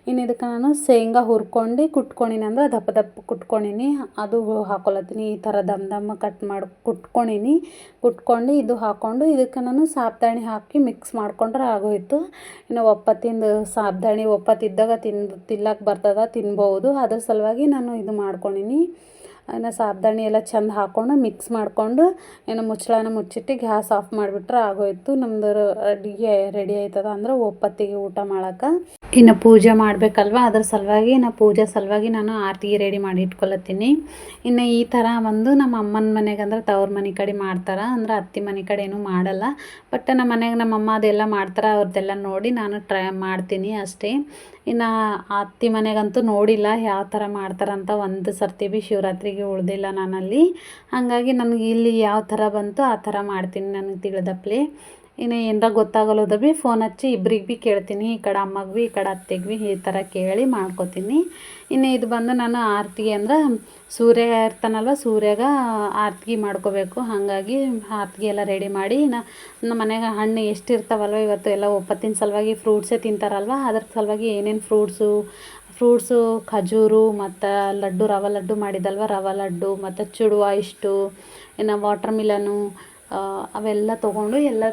Speaker 1: ಇನ್ನು ಇದಕ್ಕೆ ನಾನು ಶೇಂಗಾ ಹುರ್ಕೊಂಡು ಕುಟ್ಕೊಂಡಿನಿ ಅಂದ್ರೆ ದಪ್ಪ ದಪ್ಪ ಕುಟ್ಕೊಂಡಿನಿ. ಅದು ಹಾಕೊಳತ್ತೀನಿ ಈ ಥರ ದಮ್ ದಮ್ ಕಟ್ ಮಾಡಿ, ಕುಟ್ಕೊಂಡಿನಿ. ಕುಟ್ಕೊಂಡು ಇದು ಹಾಕ್ಕೊಂಡು ಇದಕ್ಕೆ ನಾನು ಸಾಬ್ದಾಣಿ ಹಾಕಿ ಮಿಕ್ಸ್ ಮಾಡ್ಕೊಂಡ್ರೆ ಆಗೋಯ್ತು. ಇನ್ನು ಒಪ್ಪತ್ತಿಂದ ಸಾಬ್ದಾಣಿ ಒಪ್ಪತ್ತಿದ್ದಾಗ ತಿನ್ ತಿನ್ಲಕ್ಕೆ ಬರ್ತದ, ತಿನ್ಬೋದು. ಅದ್ರ ಸಲುವಾಗಿ ನಾನು ಇದು ಮಾಡ್ಕೊಂಡಿನಿ. ಇನ್ನು ಸಾಬ್ದಾಣಿ ಎಲ್ಲ ಚಂದ ಹಾಕ್ಕೊಂಡು ಮಿಕ್ಸ್ ಮಾಡಿಕೊಂಡು ಏನು ಮುಚ್ಚಳನ ಮುಚ್ಚಿಟ್ಟು ಗ್ಯಾಸ್ ಆಫ್ ಮಾಡಿಬಿಟ್ರೆ ಆಗೋಯ್ತು. ನಮ್ದು ಅಡುಗೆ ರೆಡಿ ಆಯ್ತದ ಅಂದ್ರೆ ಒಪ್ಪತ್ತಿಗೆ ಊಟ ಮಾಡಕ್ಕೆ. ಇನ್ನು ಪೂಜೆ ಮಾಡಬೇಕಲ್ವ? ಅದ್ರ ಸಲುವಾಗಿ ನಾ ಪೂಜೆ ಸಲುವಾಗಿ ನಾನು ಆರತಿ ರೆಡಿ ಮಾಡಿ ಇಟ್ಕೊಳತ್ತೀನಿ. ಇನ್ನು ಈ ಥರ ಒಂದು ನಮ್ಮ ಅಮ್ಮನ ಮನೆಗೆ ಅಂದ್ರೆ ತವ್ರ ಮನೆ ಕಡೆ ಮಾಡ್ತಾರೆ. ಅಂದ್ರೆ ಅತ್ತಿ ಮನೆ ಕಡೆ ಏನೂ ಮಾಡಲ್ಲ. ಬಟ್ ನಮ್ಮ ಮನೆಗೆ ನಮ್ಮ ಅಮ್ಮ ಅದೆಲ್ಲ ಮಾಡ್ತಾರೆ ಅವ್ರದ್ದೆಲ್ಲ ನೋಡಿ ನಾನು ಟ್ರೈ ಮಾಡ್ತೀನಿ ಅಷ್ಟೇ. ಇನ್ನು ಅತ್ತಿ ಮನೆಗಂತೂ ನೋಡಿಲ್ಲ ಯಾವ ಥರ ಮಾಡ್ತಾರಂತ ಒಂದು ಸರ್ತಿ ಭೀ ಶಿವರಾತ್ರಿಗೆ ಉಳ್ದಿಲ್ಲ ನಾನಲ್ಲಿ. ಹಾಗಾಗಿ ನನಗೆ ಇಲ್ಲಿ ಯಾವ ಥರ ಬಂತು ಆ ಥರ ಮಾಡ್ತೀನಿ ನನಗೆ ತಿಳಿದಪ್ಲೆ. ಇನ್ನು ಏನರ ಗೊತ್ತಾಗಲ್ಲೋದ ಭೀ ಫೋನ್ ಹಚ್ಚಿ ಇಬ್ರಿಗೆ ಭೀ ಕೇಳ್ತೀನಿ, ಈ ಕಡೆ ಅಮ್ಮಗೆ ಭೀ, ಈ ಕಡೆ ಅತ್ತೆಗೆ ಭೀ, ಈ ಥರ ಕೇಳಿ ಮಾಡ್ಕೊತೀನಿ. ಇನ್ನು ಇದು ಬಂದು ನಾನು ಆರತಿಗೆ ಅಂದ್ರೆ ಸೂರ್ಯ ಇರ್ತಾನಲ್ವ, ಸೂರ್ಯಾಗ ಆರತಿ ಮಾಡ್ಕೋಬೇಕು. ಹಾಗಾಗಿ ಆರತಿಗೆ ಎಲ್ಲ ರೆಡಿ ಮಾಡಿ ನಾ ನಮ್ಮ ಮನೆಯಾಗ ಹಣ್ಣು ಎಷ್ಟು ಇರ್ತಾವಲ್ವ ಇವತ್ತು ಎಲ್ಲ ಒಪ್ಪತ್ತಿನ ಸಲುವಾಗಿ ಫ್ರೂಟ್ಸೇ ತಿಂತಾರಲ್ವ, ಅದ್ರ ಸಲುವಾಗಿ ಏನೇನು ಫ್ರೂಟ್ಸು ಫ್ರೂಟ್ಸು ಖಜೂರು ಮತ್ತು ಲಡ್ಡು, ರವೆ ಲಡ್ಡು ಮಾಡಿದಲ್ವ, ರವೆ ಲಡ್ಡು ಮತ್ತು ಚುಡುವ ಇಷ್ಟು, ಇನ್ನು ವಾಟರ್ ಮಿಲನು ಅವೆಲ್ಲ ತೊಗೊಂಡು ಎಲ್ಲ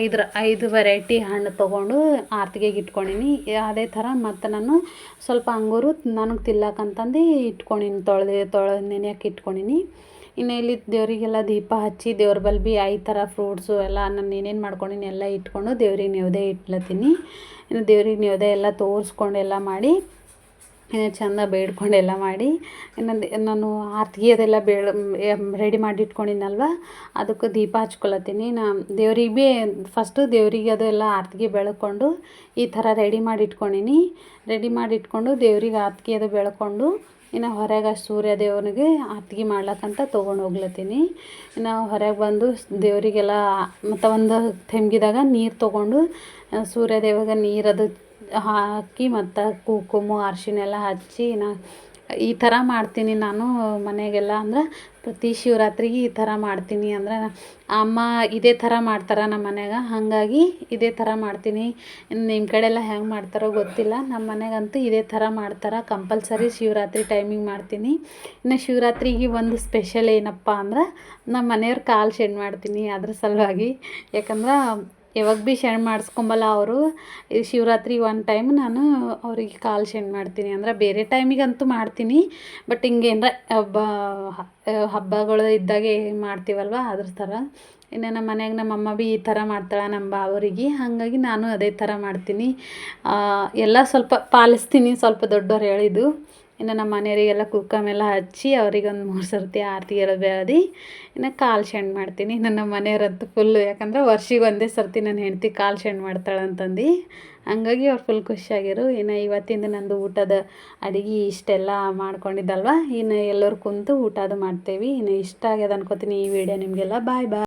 Speaker 1: ಐದರ, ಐದು ವೆರೈಟಿ ಹಣ್ಣು ತೊಗೊಂಡು ಆರತಿಗೆ ಇಟ್ಕೊಂಡೀನಿ. ಅದೇ ಥರ ಮತ್ತು ನಾನು ಸ್ವಲ್ಪ ಅಂಗೂರು ನನಗೆ ತಿಲ್ಲಕಂತಂದು ಇಟ್ಕೊಂಡೀನಿ, ತೊಳೆದು ತೊಳೆದು ನೆನೆಯಕ್ಕೆ ಇಟ್ಕೊಂಡೀನಿ. ಇನ್ನು ಇಲ್ಲಿ ದೇವರಿಗೆಲ್ಲ ದೀಪ ಹಚ್ಚಿ ದೇವ್ರ ಬಲ್ ಭೀ ಐದು ಥರ ಫ್ರೂಟ್ಸು ಎಲ್ಲ ನಾನು ಏನೇನು ಮಾಡ್ಕೊಂಡಿನಿ ಎಲ್ಲ ಇಟ್ಕೊಂಡು ದೇವ್ರಿಗೆ ನೆವದೇ ಇಟ್ಲತ್ತೀನಿ. ಇನ್ನು ದೇವ್ರಿಗೆ ನೆವದೇ ಎಲ್ಲ ತೋರಿಸ್ಕೊಂಡು ಎಲ್ಲ ಮಾಡಿ ಚೆಂದ ಬೇಡ್ಕೊಂಡು ಎಲ್ಲ ಮಾಡಿ. ಇನ್ನೊಂದು, ನಾನು ಆರತಿಗೆ ಅದೆಲ್ಲ ಬೇಡ ರೆಡಿ ಮಾಡಿ ಇಟ್ಕೊಂಡಿನಲ್ವ ಅದಕ್ಕೆ ದೀಪ ಹಚ್ಕೊಳತ್ತೀನಿ. ನಾ, ದೇವ್ರಿಗೆ ಭೀ ಫಸ್ಟು ದೇವರಿಗೆ ಅದೆಲ್ಲ ಆರತಿಗೆ ಬೆಳ್ಕೊಂಡು ಈ ಥರ ರೆಡಿ ಮಾಡಿ ಇಟ್ಕೊಂಡೀನಿ. ರೆಡಿ ಮಾಡಿ ಇಟ್ಕೊಂಡು ದೇವ್ರಿಗೆ ಆರ್ತಿಗೆ ಅದು ಬೆಳ್ಕೊಂಡು ಇನ್ನು ಹೊರಗೆ ಸೂರ್ಯ ದೇವನಿಗೆ ಆತ್ಗೆ ಮಾಡ್ಲಕ್ಕಂತ ತೊಗೊಂಡು ಹೋಗ್ಲತ್ತೀನಿ. ಇನ್ನು ಹೊರಗೆ ಬಂದು ದೇವರಿಗೆಲ್ಲ ಮತ್ತು ಒಂದು ತೆಂಗಿದಾಗ ನೀರು ತೊಗೊಂಡು, ಸೂರ್ಯ ನೀರದು ಹಾಕಿ ಮತ್ತು ಕುಂಕುಮ ಅರ್ಶಿಣ ಎಲ್ಲ ಹಚ್ಚಿ ನಾ ಈ ಥರ ಮಾಡ್ತೀನಿ ನಾನು ಮನೆಗೆಲ್ಲ. ಅಂದ್ರೆ ಪ್ರತಿ ಶಿವರಾತ್ರಿಗೆ ಈ ಥರ ಮಾಡ್ತೀನಿ. ಅಂದ್ರೆ ಅಮ್ಮ ಇದೇ ಥರ ಮಾಡ್ತಾರೆ ನಮ್ಮ ಮನ್ಯಾಗ. ಹಾಗಾಗಿ ಇದೇ ಥರ ಮಾಡ್ತೀನಿ. ನಿಮ್ಮ ಕಡೆಯೆಲ್ಲ ಹೆಂಗೆ ಮಾಡ್ತಾರೋ ಗೊತ್ತಿಲ್ಲ. ನಮ್ಮ ಮನೆಗಂತೂ ಇದೇ ಥರ ಮಾಡ್ತಾರೆ. ಕಂಪಲ್ಸರಿ ಶಿವರಾತ್ರಿ ಟೈಮಿಗೆ ಮಾಡ್ತೀನಿ. ಇನ್ನು ಶಿವರಾತ್ರಿಗೆ ಒಂದು ಸ್ಪೆಷಲ್ ಏನಪ್ಪ ಅಂದ್ರೆ ನಮ್ಮ ಮನೆಯವ್ರ ಕಾಲು ಶೆಂಡ್ ಮಾಡ್ತೀನಿ ಅದ್ರ ಸಲುವಾಗಿ. ಯಾಕಂದ್ರೆ ಯಾವಾಗ ಭೀ ಸೆಂಡ್ ಮಾಡಿಸ್ಕೊಂಬಲ್ಲ ಅವರು. ಈ ಶಿವರಾತ್ರಿ ಒನ್ ಟೈಮ್ ನಾನು ಅವರಿಗೆ ಕಾಲು ಶೆಣ್ ಮಾಡ್ತೀನಿ. ಅಂದ್ರೆ ಬೇರೆ ಟೈಮಿಗಂತೂ ಮಾಡ್ತೀನಿ. ಬಟ್ ಹಿಂಗೆ ಏನರ ಹಬ್ಬ, ಹಬ್ಬಗಳು ಇದ್ದಾಗೆ ಮಾಡ್ತೀವಲ್ವ ಅದ್ರ ಥರ. ಇನ್ನು ನಮ್ಮ ಮನೆಯಾಗ ನಮ್ಮ ಅಮ್ಮ ಭೀ ಈ ಥರ ಮಾಡ್ತಾಳೆ ನಮ್ಮ ಬಾವರಿಗೆ. ಹಾಗಾಗಿ ನಾನು ಅದೇ ಥರ ಮಾಡ್ತೀನಿ. ಎಲ್ಲ ಸ್ವಲ್ಪ ಪಾಲಿಸ್ತೀನಿ. ಸ್ವಲ್ಪ ದೊಡ್ಡವ್ರು ಹೇಳಿದ್ದು. ಇನ್ನು ನಮ್ಮ ಮನೆಯವರಿಗೆಲ್ಲ ಕುಕ್ಕಮೆಲ್ಲ ಹಚ್ಚಿ ಅವರಿಗೊಂದು ಮೂರು ಸರ್ತಿ ಆರತಿ ಎಲ್ಲ ಬೆಳೆದು ಇನ್ನು ಕಾಲು ಶೆಂಡ್ ಮಾಡ್ತೀನಿ. ಇನ್ನು ನಮ್ಮ ಮನೆಯವರಂತೂ ಫುಲ್ಲು ಯಾಕಂದ್ರೆ ವರ್ಷಿಗೆ ಒಂದೇ ಸರ್ತಿ ನನ್ನ ಹೆಂಡ್ತಿ ಕಾಲು ಶೆಂಡ್ ಮಾಡ್ತಾಳೆ ಅಂತಂದು. ಹಂಗಾಗಿ ಅವ್ರು ಫುಲ್ ಖುಷಿಯಾಗಿರು. ಇನ್ನು ಇವತ್ತಿಂದ ನಂದು ಊಟದ ಅಡುಗೆ ಇಷ್ಟೆಲ್ಲ ಮಾಡ್ಕೊಂಡಿದ್ದಲ್ವ? ಇನ್ನು ಎಲ್ಲರೂ ಕುಂತು ಊಟದ ಮಾಡ್ತೇವೆ. ಇನ್ನು ಇಷ್ಟ ಆಗ್ಯದ ಅನ್ಕೋತೀನಿ ಈ ವಿಡಿಯೋ ನಿಮಗೆಲ್ಲ. ಬಾಯ್ ಬಾಯ್